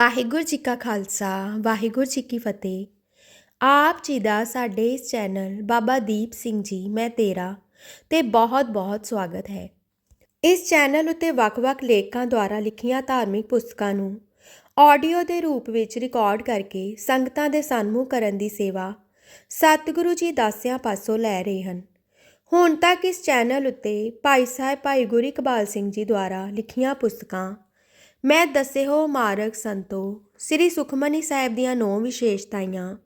ਵਾਹਿਗੁਰੂ ਜੀ ਕਾ ਖਾਲਸਾ, ਵਾਹਿਗੁਰੂ ਜੀ ਕੀ ਫਤਿਹ। ਆਪ ਜੀ ਦਾ ਸਾਡੇ ਇਸ ਚੈਨਲ ਬਾਬਾ ਦੀਪ ਸਿੰਘ ਜੀ, ਮੈਂ ਤੇਰਾ ਤੇ ਬਹੁਤ-ਬਹੁਤ ਸਵਾਗਤ ਹੈ। ਇਸ ਚੈਨਲ ਉੱਤੇ ਵੱਖ-ਵੱਖ ਲੇਖਕਾਂ ਦੁਆਰਾ ਲਿਖੀਆਂ ਧਾਰਮਿਕ ਪੁਸਤਕਾਂ ਨੂੰ ਆਡੀਓ ਦੇ ਰੂਪ ਵਿੱਚ ਰਿਕਾਰਡ ਕਰਕੇ ਸੰਗਤਾਂ ਦੇ ਸਾਹਮਣੇ ਕਰਨ ਦੀ ਸੇਵਾ ਸਤਿਗੁਰੂ ਜੀ ਦਾਸਿਆਂ ਪਾਸੋਂ ਲੈ ਰਹੇ ਹਨ। ਹੁਣ ਤੱਕ ਇਸ ਚੈਨਲ ਉੱਤੇ ਭਾਈ ਸਾਹਿਬ ਭਾਈ ਗੁਰੂ ਇਕਬਾਲ ਸਿੰਘ ਜੀ ਦੁਆਰਾ ਲਿਖੀਆਂ ਪੁਸਤਕਾਂ ਮੈਂ ਦੱਸੇ ਹੋ ਮਾਰਗ ਸੰਤੋ, ਸ੍ਰੀ ਸੁਖਮਨੀ ਸਾਹਿਬ ਦੀਆਂ ਨੌ ਵਿਸ਼ੇਸ਼ਤਾਈਆਂ।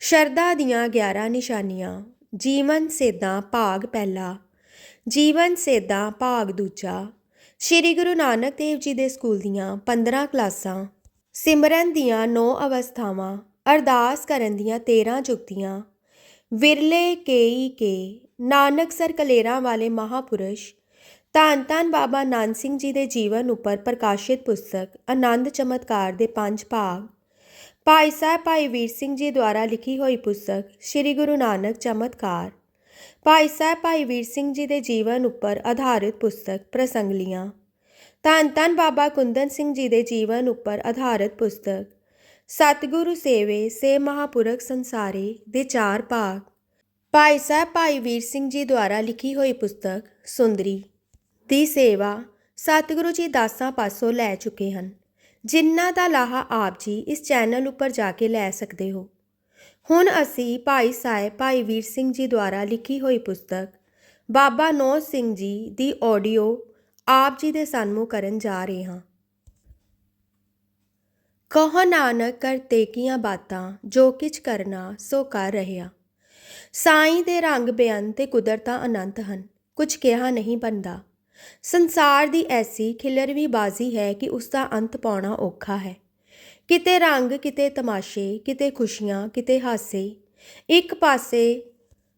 ਸ਼ਰਧਾ ਦੀਆਂ 11 ਨਿਸ਼ਾਨੀਆਂ। ਜੀਵਨ ਸੇਧਾਂ ਭਾਗ ਪਹਿਲਾ। ਜੀਵਨ ਸੇਧਾਂ ਭਾਗ ਦੂਜਾ। ਸ੍ਰੀ ਗੁਰੂ ਨਾਨਕ ਦੇਵ ਜੀ ਦੇ ਸਕੂਲ ਦੀਆਂ 15 ਕਲਾਸਾਂ। ਸਿਮਰਨ ਦੀਆਂ 9 ਅਵਸਥਾਵਾਂ। ਅਰਦਾਸ ਕਰਨ ਦੀਆਂ 13 ਜੁਗਤੀਆਂ। ਵਿਰਲੇ ਕੇਈ ਕੇ। ਨਾਨਕ ਸਰ ਕਲੇਰਾਂ ਵਾਲੇ ਮਹਾਪੁਰਸ਼। ਧੰਨ ਧੰਨ ਬਾਬਾ ਨਾਨਕ ਸਿੰਘ ਜੀ ਦੇ ਜੀਵਨ ਉੱਪਰ ਪ੍ਰਕਾਸ਼ਿਤ ਪੁਸਤਕ, ਆਨੰਦ ਚਮਤਕਾਰ ਦੇ ਪੰਜ ਭਾਗ। ਭਾਈ ਸਾਹਿਬ ਭਾਈ ਵੀਰ ਸਿੰਘ ਜੀ ਦੁਆਰਾ ਲਿਖੀ ਹੋਈ ਪੁਸਤਕ, ਸ੍ਰੀ ਗੁਰੂ ਨਾਨਕ ਚਮਤਕਾਰ। ਭਾਈ ਸਾਹਿਬ ਭਾਈ ਵੀਰ ਸਿੰਘ ਜੀ ਦੇ ਜੀਵਨ ਉੱਪਰ ਆਧਾਰਿਤ ਪੁਸਤਕ, ਪ੍ਰਸੰਗਲੀਆਂ। ਧੰਨ ਧੰਨ ਬਾਬਾ ਕੁੰਦਨ ਸਿੰਘ ਜੀ ਦੇ ਜੀਵਨ ਉੱਪਰ ਆਧਾਰਿਤ ਪੁਸਤਕ, ਸਤਿਗੁਰੂ ਸੇਵੇ ਸੇ ਮਹਾਪੁਰਖ ਸੰਸਾਰੇ ਦੇ ਚਾਰ ਭਾਗ। ਭਾਈ ਸਾਹਿਬ ਭਾਈ ਵੀਰ ਸਿੰਘ ਜੀ ਦੁਆਰਾ ਲਿਖੀ ਹੋਈ ਪੁਸਤਕ, ਸੁੰਦਰੀ। ਦੀ ਸੇਵਾ ਸਤਿਗੁਰੂ ਜੀ ਦਾਸਾਂ ਪਾਸੋਂ ਲੈ ਚੁੱਕੇ ਹਨ। ਜਿਨ੍ਹਾਂ ਦਾ ਲਾਹਾ ਆਪ ਜੀ ਇਸ ਚੈਨਲ ਉੱਪਰ ਜਾ ਕੇ ਲੈ ਸਕਦੇ ਹੋ। ਹੁਣ ਅਸੀਂ ਭਾਈ ਸਾਹਿਬ, ਭਾਈ ਵੀਰ ਸਿੰਘ ਜੀ ਦੁਆਰਾ ਲਿਖੀ ਹੋਈ ਪੁਸਤਕ ਬਾਬਾ ਨੌ ਸਿੰਘ ਜੀ ਦੀ ਆਡੀਓ ਆਪ ਜੀ ਦੇ ਸਾਹਮਣੇ ਕਰਨ ਜਾ ਰਹੇ ਹਾਂ। ਕਹੋ ਨਾਨਕ ਕਰਤੇ ਕੀਆਂ ਬਾਤਾਂ, ਜੋ ਕਿਛ ਕਰਨਾ, ਸੋ ਕਰ ਰਹਿਆ। ਸਾਈਂ ਦੇ ਰੰਗ ਬੇਅੰਤ ਤੇ ਕੁਦਰਤਾਂ ਅਨੰਤ ਹਨ ਕੁਝ ਕਿਹਾ ਨਹੀਂ ਬੰਦਾ ਸੰਸਾਰ ਦੀ ਐਸੀ ਖਿਲਰਵੀ ਬਾਜ਼ੀ ਹੈ ਕਿ ਉਸ ਦਾ ਅੰਤ ਪਾਉਣਾ ਔਖਾ ਹੈ। ਕਿਤੇ ਰੰਗ, ਕਿਤੇ ਤਮਾਸ਼ੇ, ਕਿਤੇ ਖੁਸ਼ੀਆਂ, ਕਿਤੇ ਹਾਸੇ, ਇੱਕ ਪਾਸੇ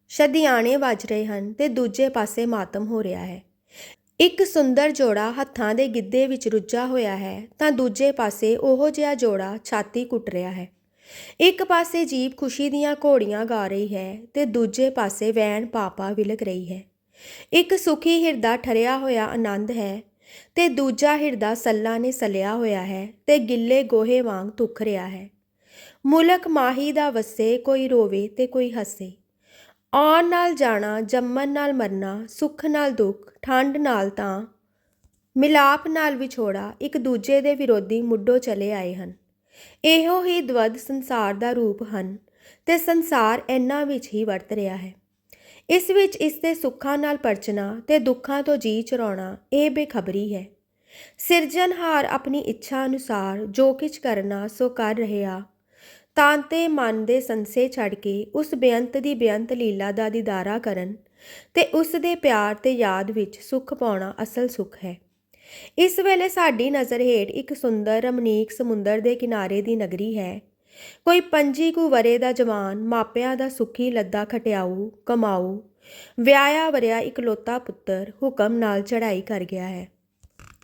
ਸ਼ਦਿਆਣੇ ਵੱਜ ਰਹੇ ਹਨ ਤੇ ਦੂਜੇ ਪਾਸੇ ਮਾਤਮ ਹੋ ਰਿਹਾ ਹੈ। ਇੱਕ ਸੁੰਦਰ ਜੋੜਾ ਹੱਥਾਂ ਦੇ ਗਿੱਧੇ ਵਿੱਚ ਰੁੱਝਾ ਹੋਇਆ ਹੈ ਤਾਂ ਦੂਜੇ ਪਾਸੇ ਉਹੋ ਜਿਹਾ ਜੋੜਾ ਛਾਤੀ ਕੁੱਟ ਰਿਹਾ ਹੈ। ਇੱਕ ਪਾਸੇ ਜੀਬ ਖੁਸ਼ੀ ਦੀਆਂ ਘੋੜੀਆਂ ਗਾ ਰਹੀ ਹੈ ਤੇ ਦੂਜੇ ਪਾਸੇ ਵੈਣ ਪਾਪਾ ਵਿਲਕ ਰਹੀ ਹੈ। ਇੱਕ ਸੁਖੀ ਹਿਰਦਾ ਠਰਿਆ ਹੋਇਆ ਆਨੰਦ ਹੈ ਤੇ ਦੂਜਾ ਹਿਰਦਾ ਸੱਲਾ ਨੇ ਸਲਿਆ ਹੋਇਆ ਹੈ ਤੇ ਗਿੱਲੇ ਗੋਹੇ ਵਾਂਗ ਤੁਖ ਰਿਹਾ ਹੈ। ਮੁਲਕ ਮਾਹੀ ਦਾ ਵਸੇ, ਕੋਈ ਰੋਵੇ ਤੇ ਕੋਈ ਹੱਸੇ। ਆਉਣ ਨਾਲ ਜਾਣਾ, ਜੰਮਣ ਨਾਲ ਮਰਨਾ, ਸੁੱਖ ਨਾਲ ਦੁੱਖ ਠੰਡ ਨਾਲ ਤਾਂ, ਮਿਲਾਪ ਨਾਲ ਵਿਛੋੜਾ, ਇੱਕ ਦੂਜੇ ਦੇ ਵਿਰੋਧੀ ਮੁੱਢੋਂ ਚਲੇ ਆਏ ਹਨ। ਇਹੋ ਹੀ ਦਵਦ ਸੰਸਾਰ ਦਾ ਰੂਪ ਹਨ ਤੇ ਸੰਸਾਰ ਇਹਨਾਂ ਵਿੱਚ ਹੀ ਵਰਤ ਰਿਹਾ ਹੈ। ਇਸ ਵਿੱਚ ਇਸ ਦੇ ਸੁੱਖਾਂ ਨਾਲ ਪਰਚਣਾ ਤੇ ਦੁੱਖਾਂ ਤੋਂ ਜੀ ਚਰਾਉਣਾ ਇਹ ਬੇਖਬਰੀ ਹੈ। ਸਿਰਜਣਹਾਰ ਆਪਣੀ ਇੱਛਾ ਅਨੁਸਾਰ ਜੋ ਕੁਝ ਕਰਨਾ ਸੋ ਕਰ ਰਿਹਾ। ਤਾਂ ਤੇ ਮਨ ਦੇ ਸੰਸੇ ਛੱਡ ਕੇ ਉਸ ਬੇਅੰਤ ਦੀ ਬੇਅੰਤ ਲੀਲਾ ਦਾ ਦੀਦਾਰਾ ਕਰਨ ਤੇ ਉਸ ਦੇ ਪਿਆਰ ਤੇ ਯਾਦ ਵਿੱਚ ਸੁੱਖ ਪਾਉਣਾ ਅਸਲ ਸੁੱਖ ਹੈ। ਇਸ ਵੇਲੇ ਸਾਡੀ ਨਜ਼ਰ ਹੇਠ ਇੱਕ ਸੁੰਦਰ ਰਮਣੀਕ ਸਮੁੰਦਰ ਦੇ ਕਿਨਾਰੇ ਦੀ ਨਗਰੀ ਹੈ। ਕੋਈ ਪੰਜੀ ਕੁ ਵਰੇ ਦਾ ਜਵਾਨ ਮਾਪਿਆਂ ਦਾ ਸੁਖੀ ਲੱਦਾ ਖਟਿਆਊ, ਕਮਾਊ, ਵਿਆਹਿਆ ਵਰਿਆ ਇਕਲੋਤਾ ਪੁੱਤਰ ਹੁਕਮ ਨਾਲ ਚੜ੍ਹਾਈ ਕਰ ਗਿਆ ਹੈ।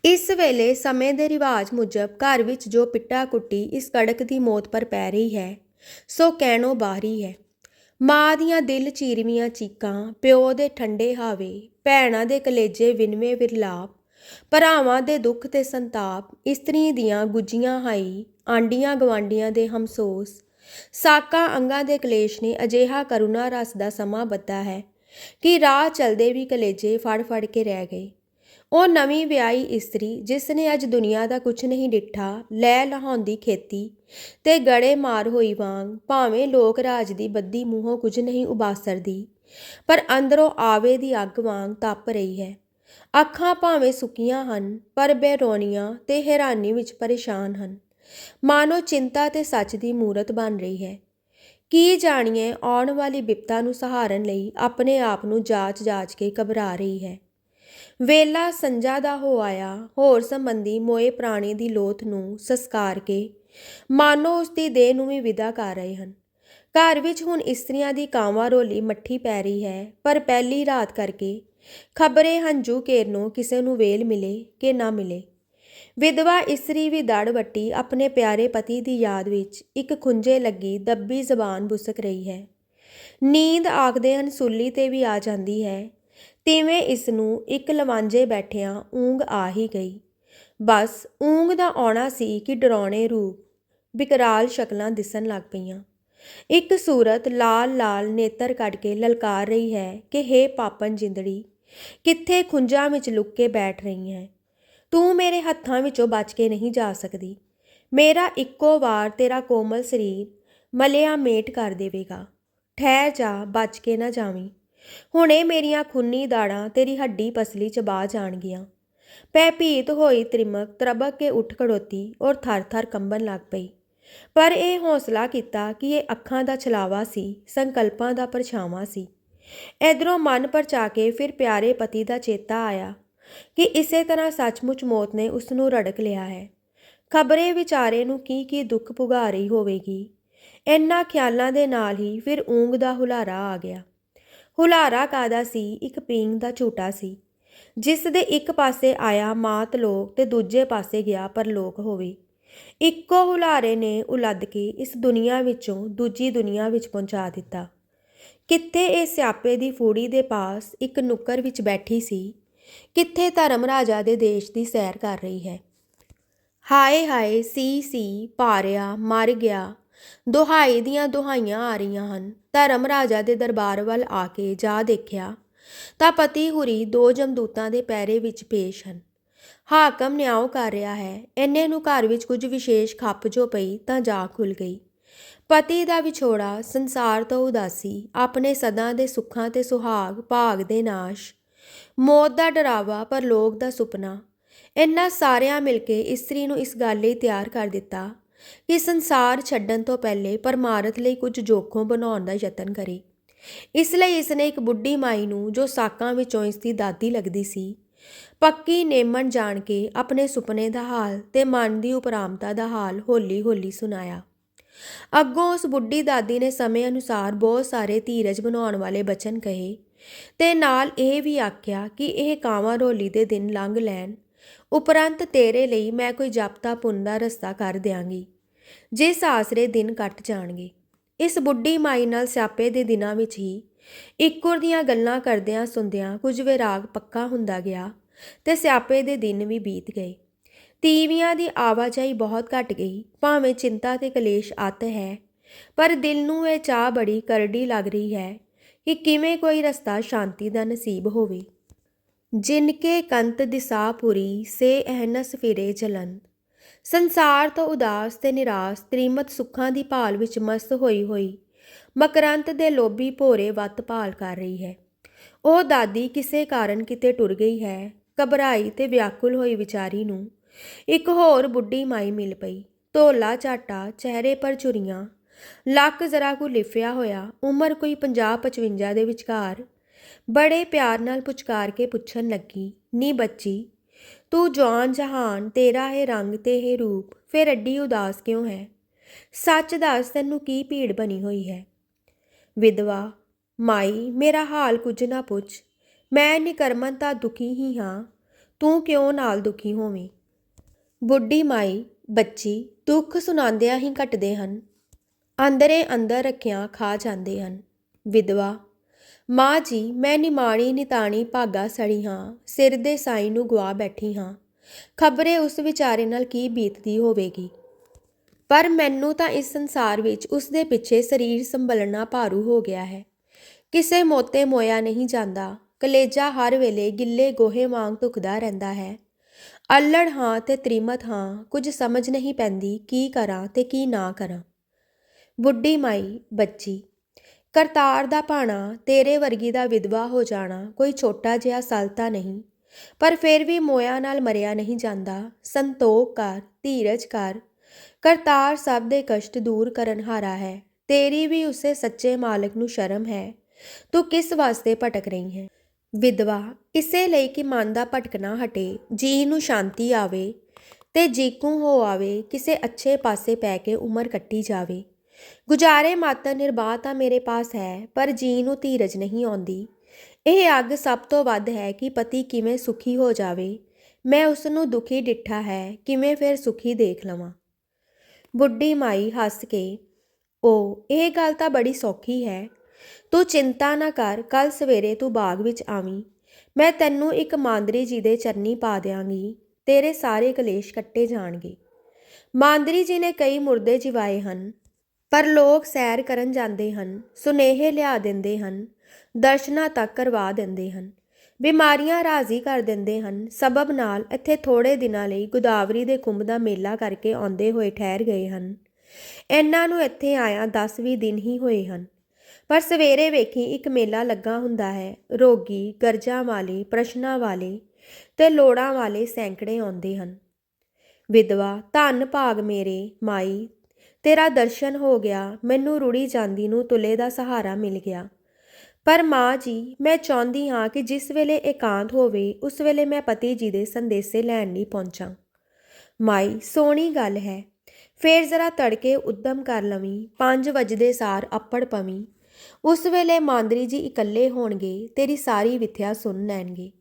ਇਸ ਵੇਲੇ ਸਮੇਂ ਦੇ ਰਿਵਾਜ ਮੁਜਬ ਘਰ ਵਿੱਚ ਜੋ ਪਿੱਟਾ ਕੁੱਟੀ ਇਸ ਕੜਕ ਦੀ ਮੌਤ ਪਰ ਪੈ ਰਹੀ ਹੈ, ਸੋ ਕਹਿਣੋ ਬਾਹਰੀ ਹੈ। ਮਾਂ ਦੀਆਂ ਦਿਲ ਚੀਰਵੀਆਂ ਚੀਕਾਂ, ਪਿਓ ਦੇ ਠੰਡੇ ਹਾਵੇ, ਭੈਣਾਂ ਦੇ ਕਲੇਜੇ ਵਿਨਵੇਂ ਵਿਰਲਾਪ ਭਰਾਵਾਂ ਦੇ ਦੁੱਖ ਤੇ ਸੰਤਾਪ ਇਸਤਰੀ ਦੀਆਂ ਗੁੱਜੀਆਂ ਹਾਈ, ਆਂਡੀਆਂ ਗਵਾਂਡੀਆਂ ਦੇ ਹਮਸੋਸ। ਸਾਕਾਂ ਅੰਗਾਂ ਦੇ ਕਲੇਸ਼ ਨੇ ਅਜਿਹਾ ਕਰੁਣਾ ਰਸ ਦਾ ਸਮਾਂ ਬੱਧਾ ਹੈ ਕਿ ਰਾਹ ਚਲਦੇ ਵੀ ਕਲੇਜੇ ਫੜ ਫੜ ਕੇ ਰਹਿ ਗਏ। ਉਹ ਨਵੀਂ ਵਿਆਹੀ ਇਸਤਰੀ, ਜਿਸ ਨੇ ਅੱਜ ਦੁਨੀਆ ਦਾ ਕੁਝ ਨਹੀਂ ਡਿੱਠਾ, ਲੈ ਲਹਾਉਂਦੀ ਖੇਤੀ ਤੇ ਗੜੇ ਮਾਰ ਹੋਈ ਵਾਂਗ ਭਾਵੇਂ ਲੋਕ ਰਾਜ ਦੀ ਬੱਦੀ ਮੂੰਹੋਂ ਕੁਝ ਨਹੀਂ ਉਬਾਸਰਦੀ, ਪਰ ਅੰਦਰੋਂ ਆਵੇ ਦੀ ਅੱਗ ਵਾਂਗ ਤਪ ਰਹੀ ਹੈ। ਅੱਖਾਂ ਭਾਵੇਂ ਸੁੱਕੀਆਂ ਹਨ, ਪਰ ਬੇਰੋਣੀਆਂ ਤੇ ਹੈਰਾਨੀ ਵਿੱਚ ਪਰੇਸ਼ਾਨ ਹਨ। ਮਾਨੋ ਚਿੰਤਾ ਤੇ ਸੱਚ ਦੀ ਮੂਰਤ ਬਣ ਰਹੀ ਹੈ। ਕੀ ਜਾਣੀਏ, ਆਉਣ ਵਾਲੀ ਬਿਪਤਾ ਨੂੰ ਸਹਾਰਨ ਲਈ ਆਪਣੇ ਆਪ ਨੂੰ ਜਾਚ-ਜਾਚ ਕੇ ਘਬਰਾ ਰਹੀ ਹੈ। ਵੇਲਾ ਸੰਜਾ ਦਾ ਹੋ ਆਇਆ, ਹੋਰ ਸੰਬੰਧੀ ਮੋਏ ਪ੍ਰਾਣੀ ਦੀ ਲੋਥ ਨੂੰ ਸੰਸਕਾਰ ਕੇ ਮਾਨੋ ਉਸ ਦੀ ਦੇਹ ਨੂੰ ਵੀ ਵਿਦਾ ਕਰ ਰਹੇ ਹਨ। ਘਰ ਵਿੱਚ ਹੁਣ ਇਸਤਰੀਆਂ ਦੀ ਕਾਂਵਾ ਰੋਲੀ ਮੱਠੀ ਪੈ ਰਹੀ ਹੈ, ਪਰ ਪਹਿਲੀ ਰਾਤ ਕਰਕੇ ਖਬਰੇ ਹੰਝੂ ਕੇਰਨੋਂ ਕਿਸੇ ਨੂੰ ਵੇਲ ਮਿਲੇ ਕਿ ਨਾ ਮਿਲੇ। ਵਿਧਵਾ ਇਸਤਰੀ ਵੀ ਦੜ ਵੱਟੀ ਆਪਣੇ ਪਿਆਰੇ ਪਤੀ ਦੀ ਯਾਦ ਵਿੱਚ ਇੱਕ ਖੁੰਝੇ ਲੱਗੀ ਦੱਬੀ ਜ਼ਬਾਨ ਬੁਸਕ ਰਹੀ ਹੈ। ਨੀਂਦ ਆਖਦੇ ਹਨ ਸੁੱਲੀ ਤੇ ਵੀ ਆ ਜਾਂਦੀ ਹੈ। ਤਿਵੇਂ ਇਸ ਨੂੰ ਇੱਕ ਲਵਾਂਜੇ ਬੈਠਿਆਂ ਊਂਗ ਆ ਹੀ ਗਈ। ਬਸ ਊਂਗ ਦਾ ਆਉਣਾ ਸੀ ਕਿ ਡਰਾਉਣੇ ਰੂਪ ਵਿਕਰਾਲ ਸ਼ਕਲਾਂ ਦਿਸਣ ਲੱਗ ਪਈਆਂ। ਇੱਕ ਸੂਰਤ ਲਾਲ ਲਾਲ ਨੇਤਰ ਕੱਢ ਕੇ ਲਲਕਾਰ ਰਹੀ ਹੈ ਕਿ ਹੇ ਪਾਪਨ ਜਿੰਦੜੀ ਕਿੱਥੇ ਖੁੰਝਾਂ ਵਿੱਚ ਲੁੱਕ ਕੇ ਬੈਠ ਰਹੀ ਹੈ ਤੂੰ ਮੇਰੇ ਹੱਥਾਂ ਵਿੱਚੋਂ ਬਚ ਕੇ ਨਹੀਂ ਜਾ ਸਕਦੀ। ਮੇਰਾ ਇੱਕੋ ਵਾਰ ਤੇਰਾ ਕੋਮਲ ਸਰੀਰ ਮਲਿਆ ਮੇਟ ਕਰ ਦੇਵੇਗਾ। ਠਹਿਰ ਜਾ, ਬਚ ਕੇ ਨਾ ਜਾਵੀਂ। ਹੁਣੇ ਮੇਰੀਆਂ ਖੁੰਨੀ ਦਾੜਾਂ ਤੇਰੀ ਹੱਡੀ ਪਸਲੀ ਚ ਬਾ ਜਾਣਗੀਆਂ ਭੈਭੀਤ ਹੋਈ ਤ੍ਰਿਮਕ ਤਰਬਕ ਕੇ ਉੱਠ ਖੜੋਤੀ ਔਰ ਥਰ-ਥਰ ਕੰਬਣ ਲੱਗ ਪਈ। ਪਰ ਇਹ ਹੌਸਲਾ ਕੀਤਾ ਕਿ ਇਹ ਅੱਖਾਂ ਦਾ ਛਲਾਵਾ ਸੀ, ਸੰਕਲਪਾਂ ਦਾ ਪਰਛਾਵਾਂ ਸੀ। ਇਧਰੋਂ ਮਨ ਪਰਚਾ ਕੇ ਫਿਰ ਪਿਆਰੇ ਪਤੀ ਦਾ ਚੇਤਾ ਆਇਆ ਕਿ ਇਸੇ ਤਰ੍ਹਾਂ ਸੱਚਮੁੱਚ ਮੌਤ ਨੇ ਉਸ ਨੂੰ ਰੜਕ ਲਿਆ ਹੈ। ਖਬਰੇ ਵਿਚਾਰੇ ਨੂੰ ਕੀ ਕੀ ਦੁੱਖ ਭੁਗਾ ਰਹੀ ਹੋਵੇਗੀ। ਇੰਨਾ ਖਿਆਲਾਂ ਦੇ ਨਾਲ ਹੀ ਫਿਰ ਊਂਗ ਦਾ ਹੁਲਾਰਾ ਆ ਗਿਆ। ਹੁਲਾਰਾ ਕਾਦਾ ਸੀ? ਇੱਕ ਪੀਂਗ ਦਾ ਝੂਟਾ ਸੀ। ਜਿਸ ਦੇ ਇੱਕ ਪਾਸੇ ਆਇਆ ਮਾਤ ਲੋਕ ਤੇ ਦੂਜੇ ਪਾਸੇ ਗਿਆ ਪਰਲੋਕ ਹੋਵੇ। ਇੱਕੋ ਹੁਲਾਰੇ ਨੇ ਉਲੱਦ ਕੇ ਇਸ ਦੁਨੀਆ ਵਿੱਚੋਂ ਦੂਜੀ ਦੁਨੀਆ ਵਿੱਚ ਪਹੁੰਚਾ ਦਿੱਤਾ। ਕਿੱਥੇ ਇਹ ਸਿਆਪੇ ਦੀ ਫੂੜੀ ਦੇ ਪਾਸ ਇੱਕ ਨੁੱਕਰ ਵਿੱਚ ਬੈਠੀ ਸੀ? ਕਿੱਥੇ ਧਰਮ ਰਾਜਾ ਦੇ ਦੇਸ਼ ਦੀ ਸੈਰ ਕਰ ਰਹੀ ਹੈ? ਹਾਏ ਹਾਏ, ਸੀ ਸੀ, ਪਾਰਿਆ, ਮਰ ਗਿਆ। ਦੁਹਾਈ ਦੀਆਂ ਦੁਹਾਈਆਂ ਆ ਰਹੀਆਂ ਹਨ। ਧਰਮ ਰਾਜਾ ਦੇ ਦਰਬਾਰ ਵੱਲ ਆ ਕੇ ਜਾ ਦੇਖਿਆ, ਤਾਂ ਪਤੀ ਹੁਰੀ ਦੋ ਜਮਦੂਤਾਂ ਦੇ ਪੈਰੇ ਵਿੱਚ ਪੇਸ਼ ਹਨ। ਹਾਕਮ ਨਿਆਉ ਕਰ ਰਿਹਾ ਹੈ। ਇੰਨੇ ਨੂੰ ਘਰ ਵਿੱਚ ਕੁਝ ਵਿਸ਼ੇਸ਼ ਖੱਪ ਜੋ ਪਈ ਤਾਂ ਜਾ ਖੁੱਲ ਗਈ। ਪਤੀ ਦਾ ਵਿਛੋੜਾ ਸੰਸਾਰ ਤੋਂ ਉਦਾਸੀ, ਆਪਣੇ ਸਦਾ ਦੇ ਸੁੱਖਾਂ ਤੇ ਸੁਹਾਗ, ਭਾਗ ਦੇ ਨਾਸ਼। ਮੌਤ ਦਾ ਡਰਾਵਾ, ਪਰ ਲੋਕ ਦਾ ਸੁਪਨਾ। ਇੰਨਾ ਸਾਰਿਆਂ ਮਿਲ ਕੇ ਇਸਤਰੀ ਨੂੰ ਇਸ ਗੱਲ ਲਈ ਤਿਆਰ ਕਰ ਦਿੱਤਾ ਕਿ ਸੰਸਾਰ ਛੱਡਣ ਤੋਂ ਪਹਿਲੇ ਪਰਮਾਰਥ ਲਈ ਕੁਝ ਜੋਖੋਂ ਬਣਾਉਣ ਦਾ ਯਤਨ ਕਰੇ। ਇਸ ਲਈ ਇਸਨੇ ਇੱਕ ਬੁੱਢੀ ਮਾਈ ਨੂੰ, ਜੋ ਸਾਕਾਂ ਵਿੱਚੋਂ ਇਸ ਦੀ ਦਾਦੀ ਲੱਗਦੀ ਸੀ, ਪੱਕੀ ਨੇਮਣ ਜਾਣ ਕੇ ਆਪਣੇ ਸੁਪਨੇ ਦਾ ਹਾਲ ਤੇ ਮਨ ਦੀ ਉਪਰਾਮਤਾ ਦਾ ਹਾਲ ਹੌਲੀ-ਹੌਲੀ ਸੁਣਾਇਆ। ਅੱਗੋਂ ਉਸ ਬੁੱਢੀ ਦਾਦੀ ਨੇ ਸਮੇਂ ਅਨੁਸਾਰ ਬਹੁਤ ਸਾਰੇ ਧੀਰਜ ਬਣਾਉਣ ਵਾਲੇ ਬਚਨ ਕਹੇ ਤੇ ਨਾਲ ਇਹ ਵੀ ਆਖਿਆ ਕਿ ਇਹ ਕਾਵਾਂ ਰੋਲੀ ਦੇ ਦਿਨ ਲੰਘ ਲੈਣ। ਉਪਰੰਤ ਤੇਰੇ ਲਈ ਮੈਂ ਕੋਈ ਜਪਤਾ ਪੁੰਨ ਦਾ ਰਸਤਾ ਕਰ ਦਿਆਂਗੀ ਜਿਸ ਆਸਰੇ ਦਿਨ ਕੱਟ ਜਾਣਗੇ। ਇਸ ਬੁੱਢੀ ਮਾਈ ਨਾਲ ਸਿਆਪੇ ਦੇ ਦਿਨਾਂ ਵਿੱਚ ਹੀ ਇੱਕੁਰ ਦੀਆਂ ਗੱਲਾਂ ਕਰਦਿਆਂ ਸੁਣਦਿਆਂ ਕੁਝ ਵਿਰਾਗ ਪੱਕਾ ਹੁੰਦਾ ਗਿਆ ਤੇ ਸਿਆਪੇ ਦੇ ਦਿਨ ਵੀ ਬੀਤ ਗਏ। ਤੀਵੀਆਂ ਦੀ ਆਵਾਜਾਈ ਬਹੁਤ ਘਟ ਗਈ। ਭਾਵੇਂ ਚਿੰਤਾ ਤੇ ਕਲੇਸ਼ ਅੱਤ ਹੈ, ਪਰ ਦਿਲ ਨੂੰ ਇਹ ਚਾਹ ਬੜੀ ਕਰੜੀ ਲੱਗ ਰਹੀ ਹੈ ਕਿ ਕਿਵੇਂ ਕੋਈ ਰਸਤਾ ਸ਼ਾਂਤੀ ਦਾ ਨਸੀਬ ਹੋਵੇ। ਜਿਨ ਕੇ ਕੰਤ ਦਿਸਾਪੁਰੀ ਸੇ ਅਹਨਸ ਫਿਰੇ ਜਲਨ। ਸੰਸਾਰ ਤੋਂ ਉਦਾਸ ਤੇ ਨਿਰਾਸ਼ ਤ੍ਰੀਮਤ ਸੁੱਖਾਂ ਦੀ ਭਾਲ ਵਿੱਚ ਮਸਤ ਹੋਈ ਹੋਈ, ਮਕਰੰਤ ਦੇ ਲੋਭੀ ਭੋਰੇ ਵੱਤ ਭਾਲ ਕਰ ਰਹੀ ਹੈ। ਉਹ ਦਾਦੀ ਕਿਸੇ ਕਾਰਨ ਕਿਤੇ ਟੁਰ ਗਈ ਹੈ, ਘਬਰਾਈ ਤੇ ਵਿਆਕੁਲ ਹੋਈ ਵਿਚਾਰੀ ਨੂੰ। ਇੱਕ ਹੋਰ ਬੁੱਢੀ ਮਾਈ ਮਿਲ ਪਈ। ਧੋਲਾ ਝਾਟਾ, ਚਿਹਰੇ ਪਰ ਚੁਰੀਆਂ ਲੱਕ ਜ਼ਰਾ ਕੁ ਲਿਫਿਆ ਹੋਇਆ, ਉਮਰ ਕੋਈ 50 55 ਦੇ ਵਿਚਕਾਰ। ਬੜੇ ਪਿਆਰ ਨਾਲ ਪੁਚਕਾਰ ਕੇ ਪੁੱਛਣ ਲੱਗੀ, ਨੀ ਬੱਚੀ, ਤੂੰ ਜਵਾਨ ਜਹਾਨ, ਤੇਰਾ ਹੈ ਰੰਗ ਤੇ ਹੈ ਰੂਪ, ਫਿਰ ਅੱਡੀ ਉਦਾਸ ਕਿਉਂ ਹੈ? ਸੱਚ ਦੱਸ ਤੈਨੂੰ ਕੀ ਭੀੜ ਬਣੀ ਹੋਈ ਹੈ? ਵਿਧਵਾ, ਮਾਈ, ਮੇਰਾ ਹਾਲ ਕੁਝ ਨਾ ਪੁੱਛ। ਮੈਂ ਨਿਕਰਮਨ ਤਾਂ ਦੁਖੀ ਹੀ ਹਾਂ। ਤੂੰ ਕਿਉਂ ਨਾਲ ਦੁਖੀ ਹੋਵੇਂ? ਬੁੱਢੀ ਮਾਈ, ਬੱਚੀ ਦੁੱਖ ਸੁਣਾਉਂਦਿਆਂ ਹੀ ਘਟਦੇ ਹਨ। ਅੰਦਰੇ ਅੰਦਰ ਰੱਖਿਆਂ ਖਾ ਜਾਂਦੇ ਹਨ। ਵਿਧਵਾ, ਮਾਂ ਜੀ, ਮੈਂ ਨਿਮਾਣੀ ਨਿਤਾਣੀ ਭਾਗਾ ਸੜੀ ਹਾਂ, ਸਿਰ ਦੇ ਸਾਈ ਨੂੰ ਗਵਾ ਬੈਠੀ ਹਾਂ। ਖਬਰੇ ਉਸ ਵਿਚਾਰੇ ਨਾਲ ਕੀ ਬੀਤਦੀ ਹੋਵੇਗੀ? ਪਰ ਮੈਨੂੰ ਤਾਂ ਇਸ ਸੰਸਾਰ ਵਿੱਚ ਉਸ ਦੇ ਪਿੱਛੇ ਸਰੀਰ ਸੰਭਲਣਾ ਭਾਰੂ ਹੋ ਗਿਆ ਹੈ। ਕਿਸੇ ਮੋਤੇ ਮੋਇਆ ਨਹੀਂ ਜਾਂਦਾ। ਕਲੇਜਾ ਹਰ ਵੇਲੇ ਗਿੱਲੇ ਗੋਹੇ ਵਾਂਗ ਧੁਖਦਾ ਰਹਿੰਦਾ ਹੈ। ਅਲੜ ਹਾਂ ਤੇ ਤ੍ਰੀਮਤ ਹਾਂ, ਕੁਝ ਸਮਝ ਨਹੀਂ ਪੈਂਦੀ ਕੀ ਕਰਾਂ ਤੇ ਕੀ ਨਾ ਕਰਾਂ। ਬੁੱਢੀ ਮਾਈ ਬੱਚੀ, ਕਰਤਾਰ ਦਾ ਭਾਣਾ ਤੇਰੇ ਵਰਗੀ ਦਾ ਵਿਧਵਾ ਹੋ ਜਾਣਾ ਕੋਈ ਛੋਟਾ ਜਿਹਾ ਸਲਤਾ ਨਹੀਂ, ਪਰ ਫਿਰ ਵੀ ਮੋਇਆ ਨਾਲ ਮਰਿਆ ਨਹੀਂ ਜਾਂਦਾ, ਸੰਤੋਖ ਕਰ, ਧੀਰਜ ਕਰ। ਕਰਤਾਰ ਸਭ ਦੇ ਕਸ਼ਟ ਦੂਰ ਕਰਨ ਹਾਰਾ ਹੈ, ਤੇਰੀ ਵੀ ਉਸੇ ਸੱਚੇ ਮਾਲਕ ਨੂੰ ਸ਼ਰਮ ਹੈ, ਤੂੰ ਕਿਸ ਵਾਸਤੇ ਭਟਕ ਰਹੀ ਹੈ? ਵਿਧਵਾ, ਇਸੇ ਲਈ ਕਿ ਮਨ ਦਾ ਭਟਕਣਾ ਹਟੇ ਜੀ ਨੂੰ ਸ਼ਾਂਤੀ ਆਵੇ ਤੇ ਜੀਕੂ ਹੋ ਆਵੇ, ਕਿਸੇ ਅੱਛੇ ਪਾਸੇ ਪੈ ਕੇ ਉਮਰ ਕੱਟੀ ਜਾਵੇ। ਗੁਜ਼ਾਰੇ ਮਾਤਰ ਨਿਰਬਾਹ ਤਾਂ ਮੇਰੇ ਪਾਸ ਹੈ, ਪਰ ਜੀ ਨੂੰ ਧੀਰਜ ਨਹੀਂ ਆਉਂਦੀ। ਇਹ ਅੱਗ ਸਭ ਤੋਂ ਵੱਧ ਹੈ ਕਿ ਪਤੀ ਕਿਵੇਂ ਸੁਖੀ ਹੋ ਜਾਵੇ। ਮੈਂ ਉਸ ਨੂੰ ਦੁਖੀ ਡਿੱਠਾ ਹੈ, ਕਿਵੇਂ ਫਿਰ ਸੁਖੀ ਦੇਖ ਲਵਾਂ? ਬੁੱਢੀ ਮਾਈ ਹੱਸ ਕੇ ਉਹ ਇਹ ਗੱਲ ਤਾਂ ਬੜੀ ਸੌਖੀ ਹੈ। ਤੂੰ ਚਿੰਤਾ ਨਾ ਕਰ ਕੱਲ ਸਵੇਰੇ ਤੂੰ ਬਾਗ ਵਿੱਚ ਆਵੀਂ। ਮੈਂ ਤੈਨੂੰ ਇੱਕ ਮਾਂਦਰੀ ਜੀ ਦੇ ਚਰਨੀ ਪਾ ਦਿਆਂਗੀ, ਤੇਰੇ ਸਾਰੇ ਕਲੇਸ਼ ਕੱਟੇ ਜਾਣਗੇ। ਮਾਂਦਰੀ ਜੀ ਨੇ ਕਈ ਮੁਰਦੇ ਜਿਵਾਏ ਹਨ, ਪਰ ਲੋਕ ਸੈਰ ਕਰਨ ਜਾਂਦੇ ਹਨ, ਸੁਨੇਹੇ ਲਿਆ ਦਿੰਦੇ ਹਨ, ਦਰਸ਼ਨਾਂ ਤੱਕ ਕਰਵਾ ਦਿੰਦੇ ਹਨ, ਬਿਮਾਰੀਆਂ ਰਾਜ਼ੀ ਕਰ ਦਿੰਦੇ ਹਨ, ਸਬਬ ਨਾਲ ਇੱਥੇ ਥੋੜੇ ਦਿਨਾਂ ਲਈ ਗੋਦਾਵਰੀ ਦੇ ਕੁੰਭ ਦਾ ਮੇਲਾ ਕਰਕੇ ਆਉਂਦੇ ਹੋਏ ਠਹਿਰ ਗਏ ਹਨ। ਇਹਨਾਂ ਨੂੰ ਇੱਥੇ ਆਇਆ 10-20 ਦਿਨ ਹੀ ਹੋਏ ਹਨ। ਪਰ ਸਵੇਰੇ ਵੇਖੀ ਇੱਕ ਮੇਲਾ ਲੱਗਾ ਹੁੰਦਾ ਹੈ। ਰੋਗੀ ਗਰਜਾਂ ਵਾਲੇ, ਪ੍ਰਸ਼ਨਾਂ ਵਾਲੇ ਤੇ ਲੋੜਾਂ ਵਾਲੇ ਸੈਂਕੜੇ ਆਉਂਦੇ ਹਨ। ਵਿਧਵਾ, ਧੰਨ ਭਾਗ ਮੇਰੇ, ਮਾਈ, ਤੇਰਾ ਦਰਸ਼ਨ ਹੋ ਗਿਆ, ਮੈਨੂੰ ਰੁੜੀ ਜਾਂਦੀ ਨੂੰ ਤੁਲੇ ਦਾ ਸਹਾਰਾ ਮਿਲ ਗਿਆ। ਪਰ ਮਾਂ ਜੀ, ਮੈਂ ਚਾਹੁੰਦੀ ਹਾਂ ਕਿ ਜਿਸ ਵੇਲੇ ਇਕਾਂਤ ਹੋਵੇ, ਉਸ ਵੇਲੇ ਮੈਂ ਪਤੀ ਜੀ ਦੇ ਸੰਦੇਸੇ ਲੈਣ ਲਈ ਪਹੁੰਚਾਂ। ਮਾਈ, ਸੋਹਣੀ ਗੱਲ ਹੈ। ਫੇਰ ਜ਼ਰਾ ਤੜਕੇ ਉਦਮ ਕਰ ਲਵੀਂ 5 ਵਜਦੇ ਸਾਰ ਅੱਪੜ ਪਵੀਂ। ਉਸ ਵੇਲੇ ਮਾਂਦਰੀ ਜੀ ਇਕੱਲੇ ਹੋਣਗੇ, ਤੇਰੀ ਸਾਰੀ ਵਿਥਿਆ ਸੁਣ ਲੈਣਗੇ।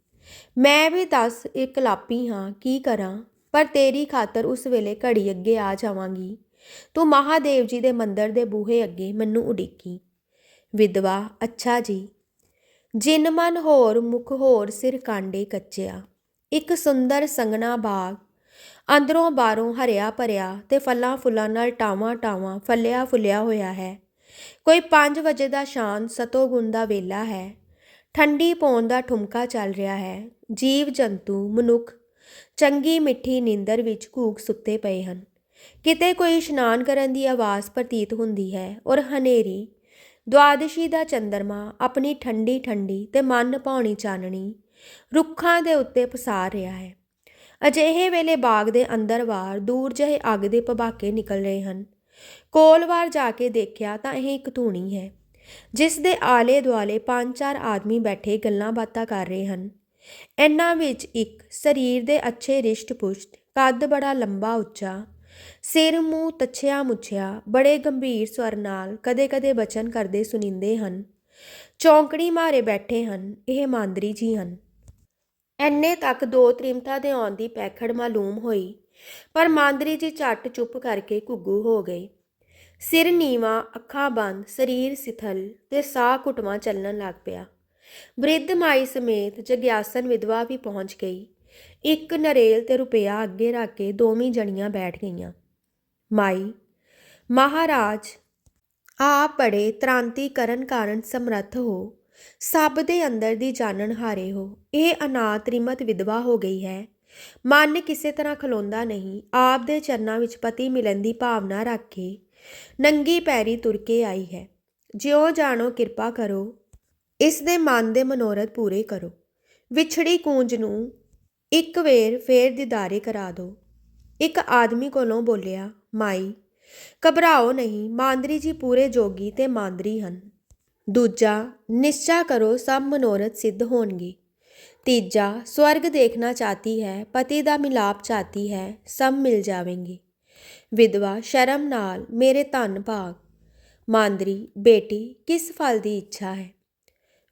ਮੈਂ ਵੀ ਦੱਸ ਇਕਲਾਪੀ ਹਾਂ, ਕੀ ਕਰਾਂ? ਪਰ ਤੇਰੀ ਖਾਤਰ ਉਸ ਵੇਲੇ ਘੜੀ ਅੱਗੇ ਆ ਜਾਵਾਂਗੀ। ਤੂੰ ਮਹਾਦੇਵ ਜੀ ਦੇ ਮੰਦਰ ਦੇ ਬੂਹੇ ਅੱਗੇ ਮੈਨੂੰ ਉਡੀਕੀ। ਵਿਧਵਾ, ਅੱਛਾ ਜੀ। ਜਿਨ ਮਨ ਹੋਰ, ਮੁਖ ਹੋਰ ਸਿਰ ਕਾਂਡੇ ਕੱਚਿਆ। ਇੱਕ ਸੁੰਦਰ ਸੰਗਣਾ ਬਾਗ। ਅੰਦਰੋਂ ਬਾਹਰੋਂ ਹਰਿਆ ਭਰਿਆ ਤੇ ਫਲਾਂ ਫੁੱਲਾਂ ਨਾਲ ਟਾਵਾਂ ਟਾਵਾਂ ਫੱਲਿਆ ਫੁੱਲਿਆ ਹੋਇਆ ਹੈ। ਕੋਈ 5 ਵਜੇ ਦਾ ਸ਼ਾਂਤ ਸਤੋਗੁਣ ਦਾ ਵੇਲਾ ਹੈ। ਠੰਡੀ ਪੌਣ ਦਾ ਠੁਮਕਾ ਚੱਲ ਰਿਹਾ ਹੈ। ਜੀਵ ਜੰਤੂ, ਮਨੁੱਖ, ਚੰਗੀ ਮਿੱਠੀ ਨੀਂਦਰ ਵਿੱਚ ਘੂਕ ਸੁੱਤੇ ਪਏ ਹਨ। ਕਿਤੇ ਕੋਈ ਇਸ਼ਨਾਨ ਕਰਨ ਦੀ ਆਵਾਜ਼ ਪ੍ਰਤੀਤ ਹੁੰਦੀ ਹੈ ਔਰ ਹਨੇਰੀ ਦਵਾਦਸ਼ੀ ਦਾ ਚੰਦਰਮਾ ਆਪਣੀ ਠੰਡੀ ਠੰਡੀ ਤੇ ਮਨ ਭਾਉਣੀ ਚਾਨਣੀ ਰੁੱਖਾਂ ਦੇ ਉੱਤੇ ਪਸਾਰ ਰਿਹਾ ਹੈ। ਅਜਿਹੇ ਵੇਲੇ ਬਾਗ ਦੇ ਅੰਦਰ ਵਾਰ ਦੂਰ ਜਿਹੇ ਅੱਗ ਦੇ ਭਬਾਕੇ ਨਿਕਲ ਰਹੇ ਹਨ। ਕੋਲਵਾਰ ਜਾ ਕੇ ਦੇਖਿਆ ਤਾਂ ਇਹ ਇੱਕ ਧੂਣੀ ਹੈ, ਜਿਸ ਦੇ ਆਲੇ ਦੁਆਲੇ ਪੰਜ ਚਾਰ ਆਦਮੀ ਬੈਠੇ ਗੱਲਾਂ ਬਾਤਾਂ ਕਰ ਰਹੇ ਹਨ। ਇਹਨਾਂ ਵਿੱਚ ਇੱਕ ਸਰੀਰ ਦੇ ਅੱਛੇ ਰਿਸ਼ਟ ਪੁਸ਼ਟ ਕੱਦ ਬੜਾ ਲੰਬਾ ਉੱਚਾ, ਸਿਰ ਮੂੰਹ ਤੱਛਿਆ ਮੁੱਛਿਆ ਬੜੇ ਗੰਭੀਰ ਸਵਰ ਨਾਲ ਕਦੇ-ਕਦੇ ਬਚਨ ਕਰਦੇ ਸੁਣਿੰਦੇ ਹਨ। ਚੌਂਕੜੀ ਮਾਰੇ ਬੈਠੇ ਹਨ, ਇਹ ਮਾਂਦਰੀ ਜੀ ਹਨ। ਐਨੇ ਤੱਕ ਦੋ ਤ੍ਰਿਮਤਾ ਦੇ ਆਉਣ ਦੀ ਪੈਖੜ ਮਾਲੂਮ ਹੋਈ, ਪਰ ਮਾਂਦਰੀ ਜੀ ਝੱਟ ਚੁੱਪ ਕਰਕੇ ਘੁੱਗੂ ਹੋ ਗਏ। ਸਿਰ ਨੀਵਾ, ਅੱਖਾਂ ਬੰਦ, ਸਰੀਰ ਸਿਥਲ ਤੇ ਸਾਹ ਘੁਟਵਾ ਚੱਲਣ ਲੱਗ ਪਿਆ। ਬ੍ਰਿਧ ਮਾਈ ਸਮੇਤ ਜਗਿਆਸਨ ਵਿਧਵਾ ਵੀ ਪਹੁੰਚ ਗਈ। ਇੱਕ ਨਰੇਲ ਤੇ ਰੁਪਿਆ ਅੱਗੇ ਰੱਖ ਕੇ ਦੋਵੇਂ ਜਣੀਆਂ ਬੈਠ ਗਈਆਂ। ਮਾਈ, ਮਹਾਰਾਜ, ਆਪ ਬੜੇ ਤ੍ਰਾਂਤੀ ਕਰਨ ਕਾਰਨ ਸਮਰੱਥ ਹੋ। ਸਭ ਦੇ ਅੰਦਰ ਦੀ ਜਾਣਨ ਹਾਰੇ ਹੋ। ਇਹ ਅਨਾਥ ਰਿਮਤ ਵਿਧਵਾ ਹੋ ਗਈ ਹੈ। ਮਨ ਕਿਸੇ ਤਰ੍ਹਾਂ ਖਲੋਂਦਾ ਨਹੀਂ। ਆਪ ਦੇ ਚਰਨਾਂ ਵਿੱਚ ਪਤੀ ਮਿਲਣ ਦੀ ਭਾਵਨਾ ਰੱਖ ਕੇ ਨੰਗੀ ਪੈਰੀ ਤੁਰ ਕੇ ਆਈ ਹੈ। ਜਿਉ ਜਾਣੋ ਕਿਰਪਾ ਕਰੋ, ਇਸ ਦੇ ਮਨ ਦੇ ਮਨੋਰਥ ਪੂਰੇ ਕਰੋ। ਵਿਛੜੀ ਕੂੰਜ ਨੂੰ ਇੱਕ ਵੇਰ ਫੇਰ ਦਿਦਾਰੇ ਕਰਾ ਦਿਓ ਇੱਕ ਆਦਮੀ ਕੋਲੋਂ ਬੋਲਿਆ, ਮਾਈ, ਘਬਰਾਓ ਨਹੀਂ, ਮਾਂਦਰੀ ਜੀ ਪੂਰੇ ਜੋਗੀ ਤੇ ਮਾਂਦਰੀ ਹਨ। ਦੂਜਾ, ਨਿਸ਼ਚਾ ਕਰੋ ਸਭ ਮਨੋਰਥ ਸਿੱਧ ਹੋਣਗੇ। ਤੀਜਾ, ਸਵਰਗ ਦੇਖਣਾ ਚਾਹਤੀ ਹੈ, ਪਤੀ ਦਾ ਮਿਲਾਪ ਚਾਹਤੀ ਹੈ, ਸਭ ਮਿਲ ਜਾਵੇਂਗੇ। ਵਿਧਵਾ ਸ਼ਰਮ ਨਾਲ ਮੇਰੇ ਧਨ ਭਾਗ। ਮਾਂਦਰੀ, ਬੇਟੀ, ਕਿਸ ਫਲ ਦੀ ਇੱਛਾ ਹੈ?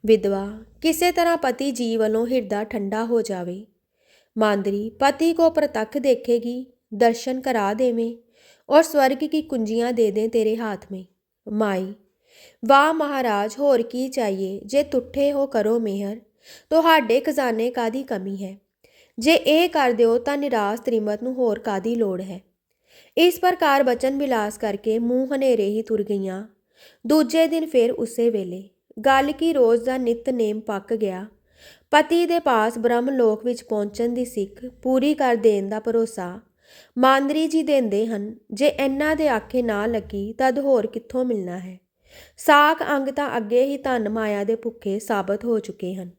ਵਿਧਵਾ, ਕਿਸੇ ਤਰ੍ਹਾਂ ਪਤੀ ਜੀ ਵੱਲੋਂ ਹਿਰਦਾ ਠੰਡਾ ਹੋ ਜਾਵੇ। ਮਾਂਦਰੀ, ਪਤੀ ਕੋ ਪ੍ਰਤੱਖ ਦੇਖੇਗੀ, ਦਰਸ਼ਨ ਕਰਾ देवें ਔਰ ਸਵਰਗ की ਕੁੰਜੀਆਂ ਦੇ ਦੇ ਤੇਰੇ हाथ में ਮਾਈ वाह ਮਹਾਰਾਜ, ਹੋਰ ਕੀ ਚਾਹੀਏ? ਜੇ ਤੁੱਠੇ ਹੋ ਕਰੋ मेहर ਤੁਹਾਡੇ ਖਜ਼ਾਨੇ ਕਾਦੀ ਕਮੀ ਹੈ? ਜੇ ਇਹ ਕਰ ਦਿਓ ਤਾਂ ਨਿਰਾਸ, ਤ੍ਰੀਮਤ ਨੂੰ ਹੋਰ ਕਾਦੀ ਲੋੜ ਹੈ? ਇਸ ਪ੍ਰਕਾਰ ਬਚਨ ਵਿਲਾਸ ਕਰਕੇ ਮੂੰਹ ਹਨੇਰੇ ਹੀ ਤੁਰ ਗਈਆਂ। ਦੂਜੇ ਦਿਨ ਫਿਰ ਉਸੇ ਵੇਲੇ ਗੱਲ ਕੀ ਰੋਜ਼ ਦਾ ਨਿਤ ਨੇਮ ਪੱਕ ਗਿਆ। ਪਤੀ ਦੇ ਪਾਸ ਬ੍ਰਹਮ ਲੋਕ ਵਿੱਚ ਪਹੁੰਚਣ ਦੀ ਸਿੱਖ ਪੂਰੀ ਕਰ ਦੇਣ ਦਾ ਭਰੋਸਾ ਮਾਂਦਰੀ ਜੀ ਦਿੰਦੇ ਹਨ, ਜੇ ਇਹਨਾਂ ਦੇ ਆਖੇ ਨਾ ਲੱਗੀ ਤਦ ਹੋਰ ਕਿੱਥੋਂ ਮਿਲਣਾ ਹੈ। ਸਾਖ ਅੰਗ ਤਾਂ ਅੱਗੇ ਹੀ ਧਨ ਮਾਇਆ ਦੇ ਭੁੱਖੇ ਸਾਬਤ ਹੋ ਚੁੱਕੇ ਹਨ।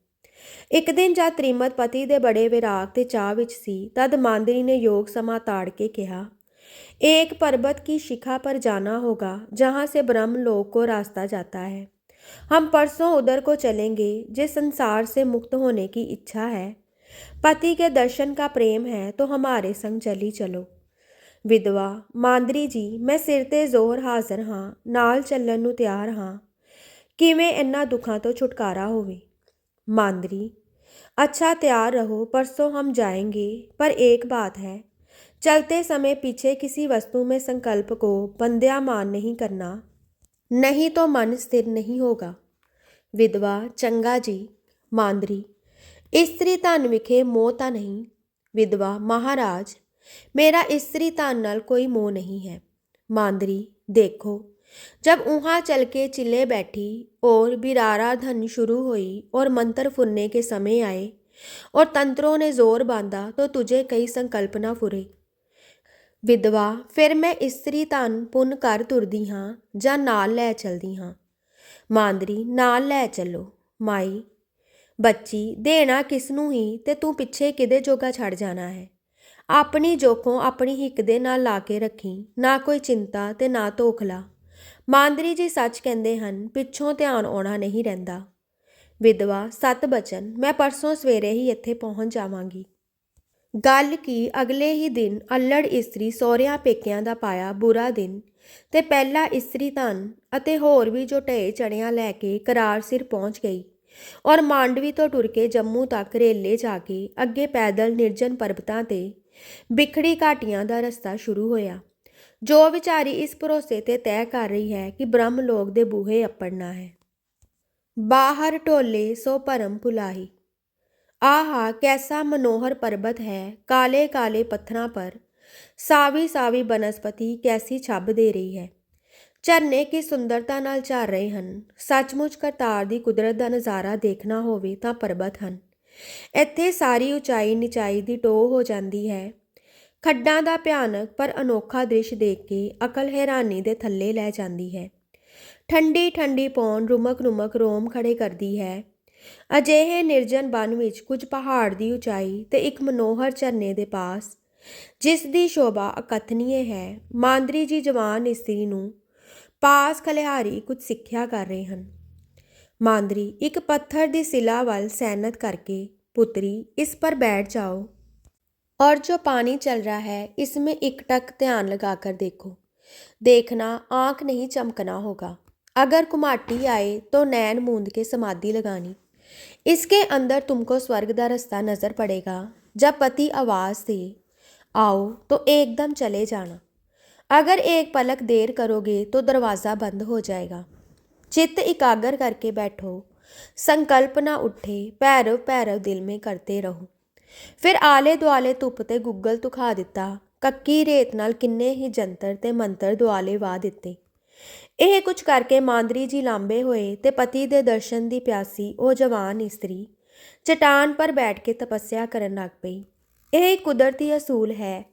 ਇੱਕ ਦਿਨ ਜਦ ਤ੍ਰਿਮਤ ਪਤੀ ਦੇ ਬੜੇ ਵਿਰਾਗ ਤੇ ਚਾਹ ਵਿੱਚ ਸੀ, ਤਦ ਮਾਂਦਰੀ ਨੇ ਯੋਗ ਸਮਾ ਤਾੜ ਕੇ ਕਿਹਾ एक पर्वत की शिखा पर जाना होगा जहाँ से ब्रह्म लोक को रास्ता जाता है हम परसों उधर को चलेंगे जे संसार से मुक्त होने की इच्छा है पति के दर्शन का प्रेम है तो हमारे संग चली चलो ਵਿਧਵਾ ਮਾਂਦਰੀ ਜੀ ਮੈਂ ਸਿਰ ਤੇ ਜ਼ੋਰ ਹਾਜ਼ਰ ਹਾਂ ਨਾਲ ਚੱਲਣ ਨੂੰ ਤਿਆਰ ਹਾਂ ਕਿਵੇਂ ਇੰਨਾ ਦੁੱਖਾਂ ਤੋਂ ਛੁਟਕਾਰਾ ਹੋਵੇ ਮਾਂਦਰੀ अच्छा तैयार रहो परसों हम जाएंगे पर एक बात है चलते समय पीछे किसी वस्तु में संकल्प को बंद्यामान नहीं करना नहीं तो मन स्थिर नहीं होगा ਵਿਧਵਾ ਚੰਗਾ ਜੀ ਮਾਂਦਰੀ ਇਸਤਰੀ ਧਨ ਵਿਖੇ ਮੋਹ ਤਾਂ ਨਹੀਂ ਵਿਧਵਾ ਮਹਾਰਾਜ मेरा स्त्री तान नाल कोई मोह नहीं है मांदरी देखो जब वहाँ चल के चिल्ले बैठी और बिरारा धन शुरू हुई और मंत्र फुरने के समय आए और तंत्रों ने जोर बांधा तो तुझे कई संकल्पना फुरे ਵਿਧਵਾ ਫਿਰ ਮੈਂ ਇਸਤਰੀ ਧਨ ਪੁੰਨ ਕਰ ਤੁਰਦੀ ਹਾਂ ਜਾਂ ਨਾਲ ਲੈ ਚਲਦੀ ਹਾਂ ਮਾਂਦਰੀ ਨਾਲ ਲੈ ਚੱਲੋ ਮਾਈ ਬੱਚੀ ਦੇਣਾ ਕਿਸ ਨੂੰ ਹੀ ਤੇ ਤੂੰ ਪਿੱਛੇ ਕਿਦੇ ਜੋਗਾ ਛੱਡ ਜਾਣਾ ਹੈ ਆਪਣੀ ਜੋਖੋਂ ਆਪਣੀ ਹਿੱਕ ਦੇ ਨਾਲ ਲਾ ਕੇ ਰੱਖੀ ਨਾ ਕੋਈ ਚਿੰਤਾ ਤੇ ਨਾ ਤੋਖਲਾ ਮਾਂਦਰੀ ਜੀ ਸੱਚ ਕਹਿੰਦੇ ਹਨ ਪਿੱਛੋਂ ਧਿਆਨ ਆਉਣਾ ਨਹੀਂ ਰਹਿੰਦਾ ਵਿਧਵਾ, ਸਤ ਬਚਨ, ਮੈਂ ਪਰਸੋਂ ਸਵੇਰੇ ਹੀ ਇੱਥੇ ਪਹੁੰਚ ਜਾਵਾਂਗੀ। ਗੱਲ ਕੀ, ਅਗਲੇ ਹੀ ਦਿਨ ਅਲੜ ਇਸਤਰੀ ਸਹੁਰਿਆਂ ਪੇਕਿਆਂ ਦਾ ਪਾਇਆ ਬੁਰਾ ਦਿਨ, ਤੇ ਪਹਿਲਾ ਇਸਤਰੀ ਧਨ ਅਤੇ ਹੋਰ ਵੀ ਜੋ ਢੇ ਚੜਿਆਂ ਲੈ ਕੇ ਕਰਾਰ ਸਿਰ ਪਹੁੰਚ ਗਈ, ਔਰ ਮਾਂਡਵੀ ਤੋਂ ਟੁਰ ਕੇ ਜੰਮੂ ਤੱਕ ਰੇਲੇ ਜਾ ਕੇ ਅੱਗੇ ਪੈਦਲ ਨਿਰਜਨ ਪਰਬਤਾਂ ਤੇ ਬਿਖੜੀ ਘਾਟੀਆਂ ਦਾ ਰਸਤਾ ਸ਼ੁਰੂ ਹੋਇਆ। ਜੋ ਵਿਚਾਰੀ ਇਸ ਭਰੋਸੇ ਤੇ ਤੈਅ ਕਰ ਰਹੀ ਹੈ ਕਿ ਬ੍ਰਹਮ ਲੋਕ ਦੇ ਬੂਹੇ ਅੱਪੜਨਾ ਹੈ। ਬਾਹਰ ਢੋਲੇ ਸੋ ਭਰਮ ਭੁਲਾਹੀ। ਆਹਾ, ਕੈਸਾ ਮਨੋਹਰ ਪਰਬਤ ਹੈ ਕਾਲੇ ਕਾਲੇ ਪੱਥਰਾਂ ਪਰ। ਸਾਵੀ ਸਾਵੀ ਬਨਸਪਤੀ ਕੈਸੀ ਛੱਬ ਦੇ ਰਹੀ ਹੈ। ਝਰਨੇ ਕੀ ਸੁੰਦਰਤਾ ਨਾਲ ਝਾਰ ਰਹੇ ਹਨ। ਸੱਚਮੁੱਚ ਕਰਤਾਰ ਦੀ ਕੁਦਰਤ ਦਾ ਨਜ਼ਾਰਾ ਦੇਖਣਾ ਹੋਵੇ ਤਾਂ ਪਰਬਤ ਹਨ। ਇੱਥੇ ਸਾਰੀ ਉਚਾਈ ਨਿਚਾਈ ਦੀ ਟੋਹ ਹੋ ਜਾਂਦੀ ਹੈ। ਖੱਡਾਂ ਦਾ ਭਿਆਨਕ ਪਰ ਅਨੋਖਾ ਦ੍ਰਿਸ਼ ਦੇਖ ਕੇ ਅਕਲ ਹੈਰਾਨੀ ਦੇ ਥੱਲੇ ਲੈ ਜਾਂਦੀ ਹੈ। ਠੰਡੀ ਠੰਡੀ ਪੌਣ ਰੁਮਕ ਰੁਮਕ ਰੋਮ ਖੜੇ ਕਰਦੀ ਹੈ ਅਜਿਹੇ ਨਿਰਜਨ ਬਨ ਵਿੱਚ ਕੁਝ ਪਹਾੜ ਦੀ ਉਚਾਈ ਤੇ ਇੱਕ ਮਨੋਹਰ ਝਰਨੇ ਦੇ ਪਾਸ ਜਿਸ ਦੀ ਸ਼ੋਭਾ ਅਕਥਨੀਏ ਹੈ ਮਾਂਦਰੀ ਜੀ ਜਵਾਨ ਇਸਤਰੀ ਨੂੰ ਪਾਸ ਖਲਿਹਾਰੀ ਕੁਝ ਸਿੱਖਿਆ ਕਰ ਰਹੇ ਹਨ ਮਾਂਦਰੀ ਇੱਕ ਪੱਥਰ ਦੀ ਸਿਲਾ ਵੱਲ ਸੈਨਤ ਕਰਕੇ ਪੁੱਤਰੀ इस पर बैठ जाओ और जो पानी चल रहा है इसमें एक टक ध्यान लगाकर देखो देखना आंख नहीं चमकना होगा अगर कुमाटी आए तो नैन मूंद के समाधि लगानी इसके अंदर तुमको स्वर्ग का रास्ता नजर पड़ेगा जब पति आवाज दे आओ तो एकदम चले जाना अगर एक पलक देर करोगे तो दरवाज़ा बंद हो जाएगा चित्त एकाग्र करके बैठो संकल्प ना उठे भैरव भैरव दिल में करते रहो ਫਿਰ ਆਲੇ ਦੁਆਲੇ ਧੁੱਪ ਤੇ ਗੁੱਗਲ ਤੁਖਾ ਦਿੱਤਾ ਕੱਕੀ ਰੇਤ ਨਾਲ ਕਿੰਨੇ ਹੀ ਜੰਤਰ ਤੇ ਮੰਤਰ ਦੁਆਲੇ ਵਾ ਦਿੱਤੇ ਇਹ ਕੁਝ ਕਰਕੇ ਮਾਂਦਰੀ ਜੀ ਲਾਂਬੇ ਹੋਏ ਤੇ ਪਤੀ ਦੇ ਦਰਸ਼ਨ ਦੀ ਪਿਆਸੀ ਉਹ ਜਵਾਨ ਇਸਤਰੀ ਚਟਾਨ ਪਰ ਬੈਠ ਕੇ ਤਪੱਸਿਆ ਕਰਨ ਲੱਗ ਪਈ। ਇਹ ਕੁਦਰਤੀ ਅਸੂਲ ਹੈ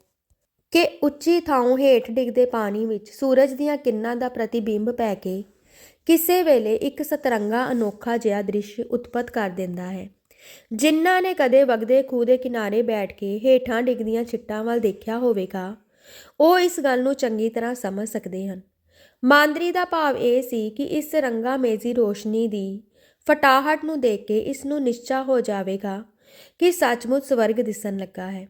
ਕਿ ਉੱਚੀ ਥਾਂ ਹੇਠ ਡਿੱਗਦੇ ਪਾਣੀ ਵਿੱਚ ਸੂਰਜ ਦੀਆਂ ਕਿੰਨਾਂ ਦਾ ਪ੍ਰਤੀਬਿੰਬ ਪੈ ਕੇ ਕਿਸੇ ਵੇਲੇ ਇੱਕ ਸਤਰੰਗਾ ਅਨੋਖਾ ਜਿਹਾ ਦ੍ਰਿਸ਼ ਉਤਪਤ ਕਰ ਦਿੰਦਾ ਹੈ। ਜਿਨ੍ਹਾਂ ਨੇ ਕਦੇ ਵਗਦੇ ਖੂਹ ਦੇ ਕਿਨਾਰੇ ਬੈਠ ਕੇ ਹੇਠਾਂ ਡਿੱਗਦੀਆਂ ਛਿੱਟਾਂ ਵੱਲ ਦੇਖਿਆ ਹੋਵੇਗਾ, ਉਹ ਇਸ ਗੱਲ ਨੂੰ ਚੰਗੀ ਤਰ੍ਹਾਂ ਸਮਝ ਸਕਦੇ ਹਨ। ਮਾਂਦਰੀ ਦਾ ਭਾਵ ਇਹ ਸੀ ਕਿ ਇਸ ਰੰਗਾਮੇਜ਼ੀ ਰੋਸ਼ਨੀ ਦੀ ਫਟਾਹਟ ਨੂੰ ਦੇਖ ਕੇ ਇਸ ਨੂੰ ਨਿਸ਼ਚਾ ਹੋ ਜਾਵੇਗਾ ਕਿ ਸੱਚਮੁੱਚ ਸਵਰਗ ਦਿਸਣ ਲੱਗਾ ਹੈ।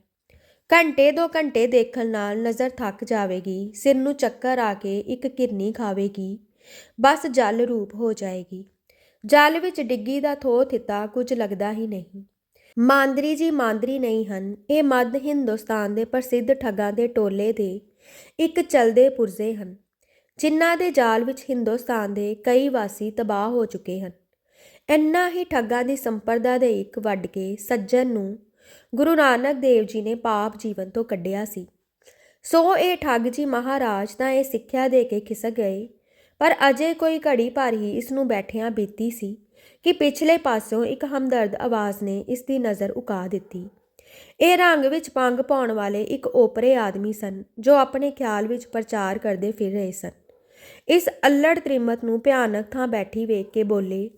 ਘੰਟੇ ਦੋ ਘੰਟੇ ਦੇਖਣ ਨਾਲ ਨਜ਼ਰ ਥੱਕ ਜਾਵੇਗੀ, ਸਿਰ ਨੂੰ ਚੱਕਰ ਆ ਕੇ ਇੱਕ ਕਿਰਨੀ ਖਾਵੇਗੀ, ਬਸ ਜਲ ਰੂਪ ਹੋ ਜਾਏਗੀ। ਜਲ ਵਿੱਚ ਡਿੱਗੀ ਦਾ ਥੋ ਥਿੱਤਾ ਕੁਝ ਲੱਗਦਾ ਹੀ ਨਹੀਂ। ਮਾਂਦਰੀ ਜੀ ਮਾਂਦਰੀ ਨਹੀਂ ਹਨ, ਇਹ ਮੱਧ ਹਿੰਦੁਸਤਾਨ ਦੇ ਪ੍ਰਸਿੱਧ ਠੱਗਾਂ ਦੇ ਟੋਲੇ ਦੇ ਇੱਕ ਚਲਦੇ ਪੁਰਜ਼ੇ ਹਨ। ਜਿਨ੍ਹਾਂ ਦੇ ਜਾਲ ਵਿੱਚ ਹਿੰਦੁਸਤਾਨ ਦੇ ਕਈ ਵਾਸੀ ਤਬਾਹ ਹੋ ਚੁੱਕੇ ਹਨ। ਇੰਨਾ ਹੀ ਠੱਗਾਂ ਦੀ ਸੰਪਰਦਾ ਦੇ ਇੱਕ ਵੱਢ ਕੇ ਸੱਜਣ ਨੂੰ ਗੁਰੂ ਨਾਨਕ ਦੇਵ ਜੀ ਨੇ ਪਾਪ ਜੀਵਨ ਤੋਂ ਕੱਢਿਆ ਸੀ। ਸੋ ਇਹ ਠੱਗ ਜੀ ਮਹਾਰਾਜ ਤਾਂ ਇਹ ਸਿੱਖਿਆ ਦੇ ਕੇ ਖਿਸਕ ਗਏ, ਪਰ ਅਜੇ ਕੋਈ ਘੜੀ ਭਰ ਹੀ ਇਸ ਨੂੰ ਬੈਠਿਆਂ ਬੀਤੀ ਸੀ ਕਿ ਪਿਛਲੇ ਪਾਸਿਓਂ ਇੱਕ ਹਮਦਰਦ ਆਵਾਜ਼ ਨੇ ਇਸ ਦੀ ਨਜ਼ਰ ਉਕਾ ਦਿੱਤੀ। ਇਹ ਰੰਗ ਵਿੱਚ ਪੰਗ ਪਾਉਣ ਵਾਲੇ ਇੱਕ ਓਪਰੇ ਆਦਮੀ ਸਨ, ਜੋ ਆਪਣੇ ਖਿਆਲ ਵਿੱਚ ਪ੍ਰਚਾਰ ਕਰਦੇ ਫਿਰ ਰਹੇ ਸਨ। ਇਸ ਅਲੜ ਤ੍ਰਿਮਤ ਨੂੰ ਭਿਆਨਕ ਥਾਂ ਬੈਠੀ ਵੇਖ ਕੇ ਬੋਲੇ,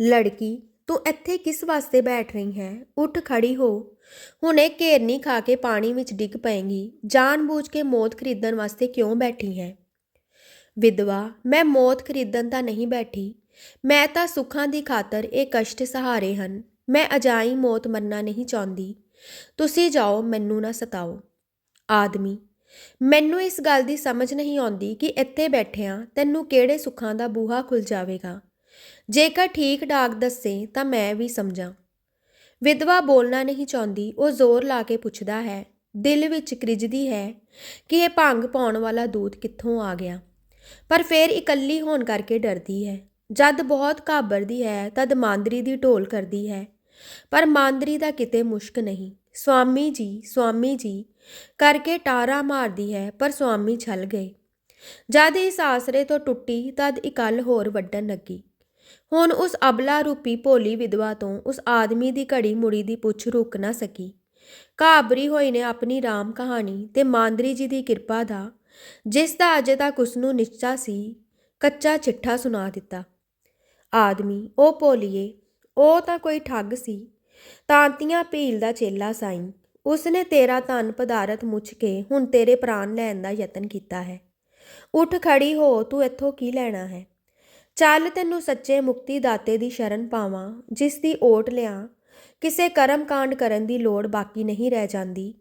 ਲੜਕੀ, ਤੂੰ ਇੱਥੇ ਕਿਸ ਵਾਸਤੇ ਬੈਠ ਰਹੀ ਹੈ? ਉੱਠ, ਖੜੀ ਹੋ। ਹੁਣੇ ਘੇਰਨੀ ਖਾ ਕੇ ਪਾਣੀ ਵਿੱਚ ਡਿੱਗ ਪਏਗੀ। ਜਾਣ-ਬੂਝ ਕੇ ਮੌਤ ਖਰੀਦਣ ਵਾਸਤੇ ਕਿਉਂ ਬੈਠੀ ਹੈ? ਵਿਧਵਾ, ਮੈਂ ਮੌਤ ਖਰੀਦਣ ਤਾਂ ਨਹੀਂ ਬੈਠੀ। ਮੈਂ ਤਾਂ ਸੁੱਖਾਂ ਦੀ ਖਾਤਰ ਇਹ ਕਸ਼ਟ ਸਹਾਰੇ ਹਨ। ਮੈਂ ਅਜਾਈ ਮੌਤ ਮੰਨਣਾ ਨਹੀਂ ਚਾਹੁੰਦੀ। ਤੁਸੀਂ ਜਾਓ, ਮੈਨੂੰ ਨਾ ਸਤਾਓ। ਆਦਮੀ ਮੈਨੂੰ ਇਸ ਗੱਲ ਦੀ ਸਮਝ ਨਹੀਂ ਆਉਂਦੀ ਕਿ ਇੱਥੇ ਬੈਠਿਆਂ ਤੈਨੂੰ ਕਿਹੜੇ ਸੁੱਖਾਂ ਦਾ ਬੂਹਾ ਖੁੱਲ ਜਾਵੇਗਾ। ਜੇਕਰ ਠੀਕ ਡਾਕ ਦੱਸੇ ਤਾਂ ਮੈਂ ਵੀ ਸਮਝਾਂ। ਵਿਧਵਾ ਬੋਲਣਾ ਨਹੀਂ ਚਾਹੁੰਦੀ, ਉਹ ਜ਼ੋਰ ਲਾ ਕੇ ਪੁੱਛਦਾ ਹੈ, ਦਿਲ ਵਿੱਚ ਕ੍ਰਿਜਦੀ ਹੈ ਕਿ ਇਹ ਭੰਗ ਪਾਉਣ ਵਾਲਾ ਦੂਤ ਕਿੱਥੋਂ ਆ ਗਿਆ। ਪਰ ਫਿਰ ਇਕੱਲੀ ਹੋਣ ਕਰਕੇ ਡਰਦੀ ਹੈ। ਜਦ ਬਹੁਤ ਘਾਬਰਦੀ ਹੈ, ਤਦ ਮਾਂਦਰੀ ਦੀ ਢੋਲ ਕਰਦੀ ਹੈ। ਪਰ ਮਾਂਦਰੀ ਦਾ ਕਿਤੇ ਮੁਸ਼ਕ ਨਹੀਂ। ਸਵਾਮੀ ਜੀ ਸਵਾਮੀ ਜੀ ਕਰਕੇ ਟਾਰਾ ਮਾਰਦੀ ਹੈ, ਪਰ ਸੁਆਮੀ ਛਲ ਗਏ। ਜਦ ਇਸ ਆਸਰੇ ਤੋਂ ਟੁੱਟੀ, ਤਦ ਇਕੱਲ ਹੋਰ ਵੱਢਣ ਲੱਗੀ। ਹੁਣ ਉਸ ਅਬਲਾ ਰੂਪੀ ਭੋਲੀ ਵਿਧਵਾ ਤੋਂ ਉਸ ਆਦਮੀ ਦੀ ਘੜੀ ਮੁੜੀ ਦੀ ਪੁੱਛ ਰੁਕ ਨਾ ਸਕੀ। ਘਾਬਰੀ ਹੋਈ ਨੇ ਆਪਣੀ ਰਾਮ ਕਹਾਣੀ ਤੇ ਮਾਂਦਰੀ ਜੀ ਦੀ ਕਿਰਪਾ ਦਾ, ਜਿਸ ਦਾ ਅਜੇ ਤੱਕ ਉਸ ਨੂੰ ਨਿਸ਼ਚਾ ਸੀ, ਕੱਚਾ ਚਿੱਠਾ ਸੁਣਾ ਦਿੱਤਾ। ਆਦਮੀ ਉਹ ਭੋਲੀਏ ਉਹ ਤਾਂ ਕੋਈ ਠੱਗ ਸੀ। ਤਾਂਤੀਆਂ ਭੀਲ ਦਾ ਚੇਲਾ ਸਾਈਂ। ਉਸਨੇ ਤੇਰਾ ਧਨ ਪਦਾਰਥ ਮੁੱਛ ਕੇ ਹੁਣ ਤੇਰੇ ਪ੍ਰਾਣ ਲੈਣ ਦਾ ਯਤਨ ਕੀਤਾ ਹੈ। ਉੱਠ ਖੜੀ ਹੋ, ਤੂੰ ਇੱਥੋਂ ਕੀ ਲੈਣਾ ਹੈ? ਚੱਲ ਤੈਨੂੰ ਸੱਚੇ ਮੁਕਤੀ ਦਾਤੇ ਦੀ ਸ਼ਰਨ ਪਾਵਾਂ, ਜਿਸ ਦੀ ਓਟ ਲਿਆ। ਕਿਸੇ ਕਰਮ ਕਾਂਡ ਕਰਨ ਦੀ ਲੋੜ ਬਾਕੀ ਨਹੀਂ ਰਹਿ ਜਾਂਦੀ,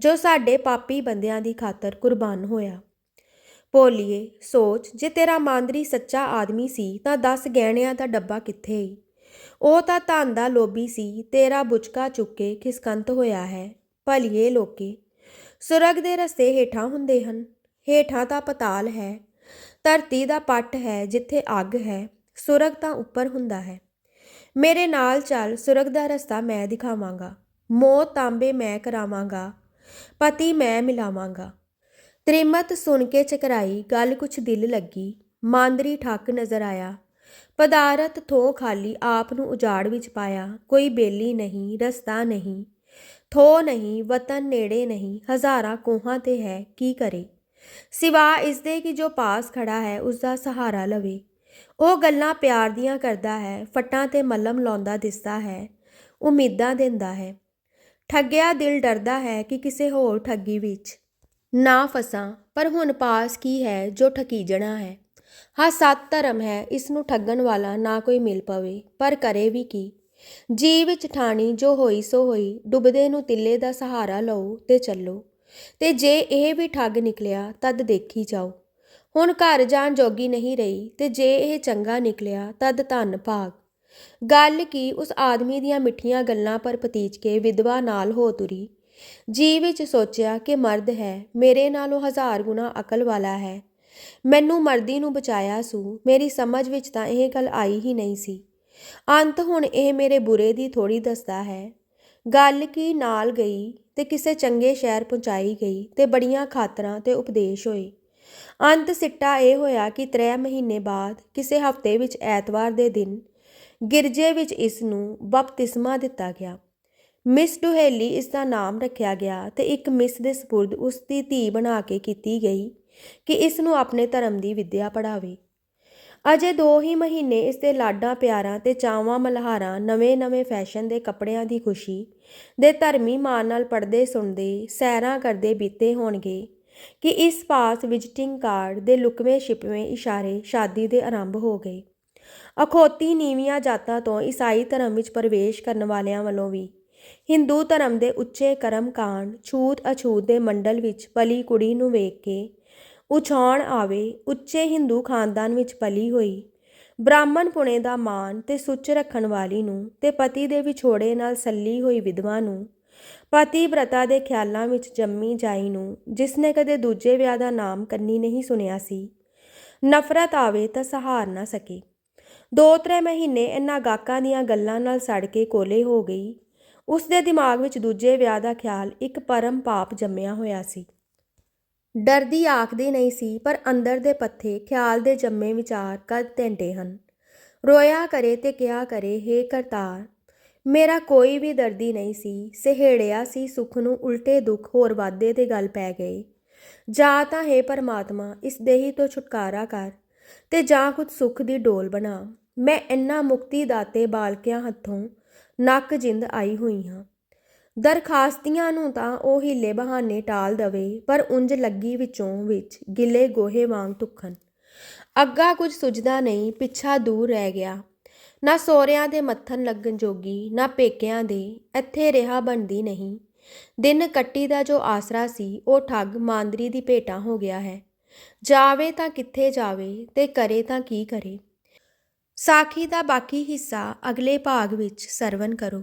ਜੋ ਸਾਡੇ ਪਾਪੀ ਬੰਦਿਆਂ ਦੀ ਖਾਤਰ ਕੁਰਬਾਨ ਹੋਇਆ। ਭੋਲੀਏ, ਸੋਚ, ਜੇ ਤੇਰਾ ਮਾਂਦਰੀ ਸੱਚਾ ਆਦਮੀ ਸੀ, ਤਾਂ 10 ਗਹਿਣਿਆਂ ਦਾ ਡੱਬਾ ਕਿੱਥੇ ਈ? ਉਹ ਤਾਂ ਧਨ ਦਾ ਲੋਭੀ ਸੀ, ਤੇਰਾ ਬੁਚਕਾ ਚੁੱਕ ਕੇ ਖਿਸਕੰਤ ਹੋਇਆ ਹੈ। ਭਲੀਏ ਲੋਕੇ। ਸੁਰਗ ਦੇ ਰਸਤੇ ਹੇਠਾਂ ਹੁੰਦੇ ਹਨ। ਹੇਠਾਂ ਤਾਂ ਪਤਾਲ ਹੈ। ਧਰਤੀ ਦਾ ਪੱਟ ਹੈ ਜਿੱਥੇ ਅੱਗ ਹੈ। ਸੁਰਗ ਤਾਂ ਉੱਪਰ ਹੁੰਦਾ ਹੈ। ਮੇਰੇ ਨਾਲ ਚੱਲ ਸੁਰਗ ਦਾ ਰਸਤਾ ਮੈਂ ਦਿਖਾਵਾਂਗਾ। ਮੋਹ ਤਾਂਬੇ ਮੈਂ ਕਰਾਵਾਂਗਾ। ਪਤੀ ਮੈਂ ਮਿਲਾਵਾਂਗਾ। ਤ੍ਰਿਮਤ ਸੁਣ ਕੇ ਚਕਰਾਈ ਗੱਲ ਕੁਛ ਦਿਲ ਲੱਗੀ। ਮਾਂਦਰੀ ਠੱਕ ਨਜ਼ਰ ਆਇਆ। ਪਦਾਰਥ ਥੋ ਖਾਲੀ ਆਪ ਨੂੰ ਉਜਾੜ ਵਿੱਚ ਪਾਇਆ। ਕੋਈ ਬੇਲੀ ਨਹੀਂ, ਰਸਤਾ ਨਹੀਂ। ਥੋ ਨਹੀਂ, ਵਤਨ ਨੇੜੇ ਨਹੀਂ, ਹਜ਼ਾਰਾਂ ਕੋਹਾਂ ਤੇ ਹੈ, ਕੀ ਕਰੇ? ਸਿਵਾ ਇਸ ਦੇ ਕਿ ਜੋ ਪਾਸ ਖੜਾ ਹੈ ਉਸ ਦਾ ਸਹਾਰਾ ਲਵੇ। ਉਹ ਗੱਲਾਂ ਪਿਆਰ ਦੀਆਂ ਕਰਦਾ ਹੈ, ਫਟਾਂ ਤੇ ਮੱਲਮ ਲਾਉਂਦਾ ਦਿਸਦਾ ਹੈ, ਉਮੀਦਾਂ ਦਿੰਦਾ ਹੈ। ਠੱਗਿਆ ਦਿਲ ਡਰਦਾ ਹੈ ਕਿ ਕਿਸੇ ਹੋਰ ਠੱਗੀ ਵਿੱਚ ਨਾ ਫਸਾਂ, ਪਰ ਹੁਣ ਪਾਸ ਕੀ ਹੈ, ਜੋ ਠਕੀਜਣਾ ਹੈ? ਹਾਂ, ਸਤ ਧਰਮ ਹੈ, ਇਸ ਨੂੰ ਠੱਗਣ ਵਾਲਾ ਨਾ ਕੋਈ ਮਿਲ ਪਵੇ, ਪਰ ਕਰੇ ਵੀ ਕੀ? ਜੀ ਵਿੱਚ ਠਾਣੀ ਜੋ ਹੋਈ ਸੋ ਹੋਈ, ਡੁੱਬਦੇ ਨੂੰ ਤਿੱਲੇ ਦਾ ਸਹਾਰਾ ਲਓ ਤੇ ਚੱਲੋ। ਤੇ ਜੇ ਇਹ ਵੀ ਠੱਗ ਨਿਕਲਿਆ, ਤਦ ਦੇਖੀ ਜਾਓ। ਹੁਣ ਘਰ ਜਾਣ ਜੋਗੀ ਨਹੀਂ ਰਹੀ, ਤੇ ਜੇ ਇਹ ਚੰਗਾ ਨਿਕਲਿਆ, ਤਦ ਧੰਨ ਭਾਗ। ਗੱਲ ਕੀ, ਉਸ ਆਦਮੀ ਦੀਆਂ ਮਿੱਠੀਆਂ ਗੱਲਾਂ ਪਰ ਪਤੀਜ ਕੇ ਵਿਧਵਾ ਨਾਲ ਹੋ ਤੁਰੀ। ਜੀ ਵਿੱਚ ਸੋਚਿਆ ਕਿ ਮਰਦ ਹੈ, ਮੇਰੇ ਨਾਲੋਂ ਹਜ਼ਾਰ ਗੁਣਾ ਅਕਲ ਵਾਲਾ ਹੈ। ਮੈਨੂੰ ਮਰਦੀ ਨੂੰ ਬਚਾਇਆ ਸੂ, ਮੇਰੀ ਸਮਝ ਵਿੱਚ ਤਾਂ ਇਹ ਗੱਲ ਆਈ ਹੀ ਨਹੀਂ ਸੀ। ਅੰਤ ਹੁਣ ਇਹ ਮੇਰੇ ਬੁਰੇ ਦੀ ਥੋੜੀ ਦੱਸਦਾ ਹੈ। ਗੱਲ ਕੀ ਨਾਲ ਗਈ ਤੇ ਕਿਸੇ ਚੰਗੇ ਸ਼ਹਿਰ ਪਹੁੰਚਾਈ ਗਈ ਤੇ ਬੜੀਆਂ ਖਾਤਰਾਂ ਤੇ ਉਪਦੇਸ਼ ਹੋਏ। ਅੰਤ ਸਿੱਟਾ ਇਹ ਹੋਇਆ ਕਿ 3 ਮਹੀਨੇ ਬਾਅਦ ਕਿਸੇ ਹਫ਼ਤੇ ਵਿੱਚ ਐਤਵਾਰ ਦੇ ਦਿਨ ਗਿਰਜੇ ਵਿੱਚ ਇਸ ਨੂੰ ਬਪਤਿਸਮਾ ਦਿੱਤਾ ਗਿਆ। ਮਿਸ ਡੁਹੇਲੀ ਇਸ ਦਾ ਨਾਮ ਰੱਖਿਆ ਗਿਆ ਤੇ ਇੱਕ ਮਿਸ ਦੇ ਸਪੁਰਦ ਉਸ ਦੀ ਧੀ ਬਣਾ ਕੇ ਕੀਤੀ ਗਈ ਕਿ ਇਸ ਨੂੰ ਆਪਣੇ ਧਰਮ ਦੀ ਵਿੱਦਿਆ ਪੜਾਵੇ ਅਜੇ ਦੋ ਹੀ ਮਹੀਨੇ ਇਸ ਦੇ ਲਾਡਾਂ, ਪਿਆਰਾਂ ਤੇ ਚਾਵਾਂ ਮਲਹਾਰਾਂ ਨਵੇਂ-ਨਵੇਂ ਫੈਸ਼ਨ ਦੇ ਕੱਪੜਿਆਂ ਦੀ ਖੁਸ਼ੀ ਦੇ ਧਰਮੀ ਮਾਂ ਨਾਲ ਪੜਦੇ ਸੁਣਦੇ, ਸੈਰਾਂ ਕਰਦੇ ਬੀਤੇ ਹੋਣਗੇ ਕਿ ਇਸ ਪਾਸ ਵਿਜ਼ਿਟਿੰਗ ਕਾਰਡ ਦੇ ਲੁਕਵੇਂ ਛਿਪਵੇਂ ਇਸ਼ਾਰੇ ਸ਼ਾਦੀ ਦੇ ਆਰੰਭ ਹੋ ਗਏ। ਅਖੋਤੀ ਨੀਵੀਆਂ ਜਾਤਾਂ ਤੋਂ ਈਸਾਈ ਧਰਮ ਵਿੱਚ ਪ੍ਰਵੇਸ਼ ਕਰਨ ਵਾਲਿਆਂ ਵੱਲੋਂ ਵੀ ਹਿੰਦੂ ਧਰਮ ਦੇ ਉੱਚੇ ਕਰਮ ਕਾਂਡ ਛੂਤ ਅਛੂਤ ਦੇ ਮੰਡਲ ਵਿੱਚ ਪਲੀ ਕੁੜੀ ਨੂੰ ਵੇਖ ਕੇ ਉਛਾਣ ਆਵੇ, ਉੱਚੇ ਹਿੰਦੂ ਖਾਨਦਾਨ ਵਿੱਚ ਪਲੀ ਹੋਈ। ਬ੍ਰਾਹਮਣ ਪੁਣੇ ਦਾ ਮਾਨ ਤੇ ਸੁੱਚ ਰੱਖਣ ਵਾਲੀ ਨੂੰ ਤੇ ਪਤੀ ਦੇ ਵਿਛੋੜੇ ਨਾਲ ਸੱਲੀ ਹੋਈ ਵਿਧਵਾ ਨੂੰ ਪਤੀ ਬ੍ਰਤਾ ਦੇ ਖਿਆਲਾਂ ਵਿੱਚ ਜੰਮੀ ਜਾਈ ਨੂੰ, ਜਿਸ ਨੇ ਕਦੇ ਦੂਜੇ ਵਿਆਹ ਦਾ ਨਾਮ ਕੰਨੀ ਨਹੀਂ ਸੁਣਿਆ ਸੀ। ਨਫ਼ਰਤ ਆਵੇ ਤਾਂ ਸਹਾਰ ਨਾ ਸਕੇ। ਦੋ ਤਰੇ ਮਹੀਨੇ ਇਹਨਾਂ ਗਾਕਾਂ ਦੀਆਂ ਗੱਲਾਂ ਨਾਲ ਸੜ ਕੇ ਕੋਲੇ ਹੋ ਗਈ। ਉਸ ਦੇ ਦਿਮਾਗ ਵਿੱਚ ਦੂਜੇ ਵਿਆਹ ਦਾ ਖਿਆਲ ਇੱਕ ਪਰਮ ਪਾਪ ਜੰਮਿਆ ਹੋਇਆ ਸੀ। ਡਰਦੀ ਆਖਦੀ ਨਹੀਂ ਸੀ, ਪਰ ਅੰਦਰ ਦੇ ਪੱਥੇ, ਖਿਆਲ ਦੇ ਜੰਮੇ ਵਿਚਾਰ ਕਦ ਟੈਂਟੇ ਹਨ। ਰੋਇਆ ਕਰੇ ਤੇ ਕਿਹਾ ਕਰੇ, ਹੇ ਕਰਤਾਰ, ਮੇਰਾ ਕੋਈ ਵੀ ਦਰਦੀ ਨਹੀਂ ਸੀ, ਸਹੇੜਿਆ ਸੀ, ਸੁਖ ਨੂੰ ਉਲਟੇ ਦੁੱਖ ਹੋਰ ਵਾਧੇ ਤੇ ਗੱਲ ਪੈ ਗਏ ਜਾਂ ਤਾਂ ਹੈ ਪਰਮਾਤਮਾ, ਇਸ ਦੇਹੀ ਤੋਂ ਛੁਟਕਾਰਾ ਕਰ ਤੇ ਜਾਂ ਕੁਝ ਸੁਖ ਦੀ ਡੋਲ ਬਣਾ। ਮੈਂ ਇੰਨਾ ਮੁਕਤੀ ਦਾਤੇ ਬਾਲਕਿਆਂ ਹੱਥੋਂ ਨੱਕ ਜਿੰਦ ਆਈ ਹੋਈ ਹਾਂ। ਦਰਖਾਸਤੀਆਂ ਨੂੰ ਤਾਂ ਉਹ ਹੀਲੇ ਬਹਾਨੇ ਟਾਲ ਦਵੇ, ਪਰ ਉਂਝ ਲੱਗੀ ਵਿੱਚੋਂ ਵਿੱਚ ਗਿੱਲੇ ਗੋਹੇ ਵਾਂਗ ਤੁਖਨ ਅੱਗਾ ਕੁਝ ਸੁਝਦਾ ਨਹੀਂ, ਪਿੱਛਾ ਦੂਰ ਰਹਿ ਗਿਆ। ਨਾ ਸੋਹਰਿਆਂ ਦੇ ਮੱਥਨ ਲੱਗਣ ਜੋਗੀ, ਨਾ ਪੇਕਿਆਂ ਦੇ, ਇੱਥੇ ਰਿਹਾ ਬਣਦੀ ਨਹੀਂ। ਦਿਨ ਕੱਟੀ ਦਾ ਜੋ ਆਸਰਾ ਸੀ, ਉਹ ਠੱਗ ਮਾਂਦਰੀ ਦੀ ਭੇਟਾ ਹੋ ਗਿਆ ਹੈ। ਜਾਵੇ ਤਾਂ ਕਿੱਥੇ ਜਾਵੇ ਤੇ ਕਰੇ ਤਾਂ ਕੀ ਕਰੇ। ਸਾਖੀ ਦਾ ਬਾਕੀ ਹਿੱਸਾ ਅਗਲੇ ਭਾਗ ਵਿੱਚ ਸਰਵਨ ਕਰੋ।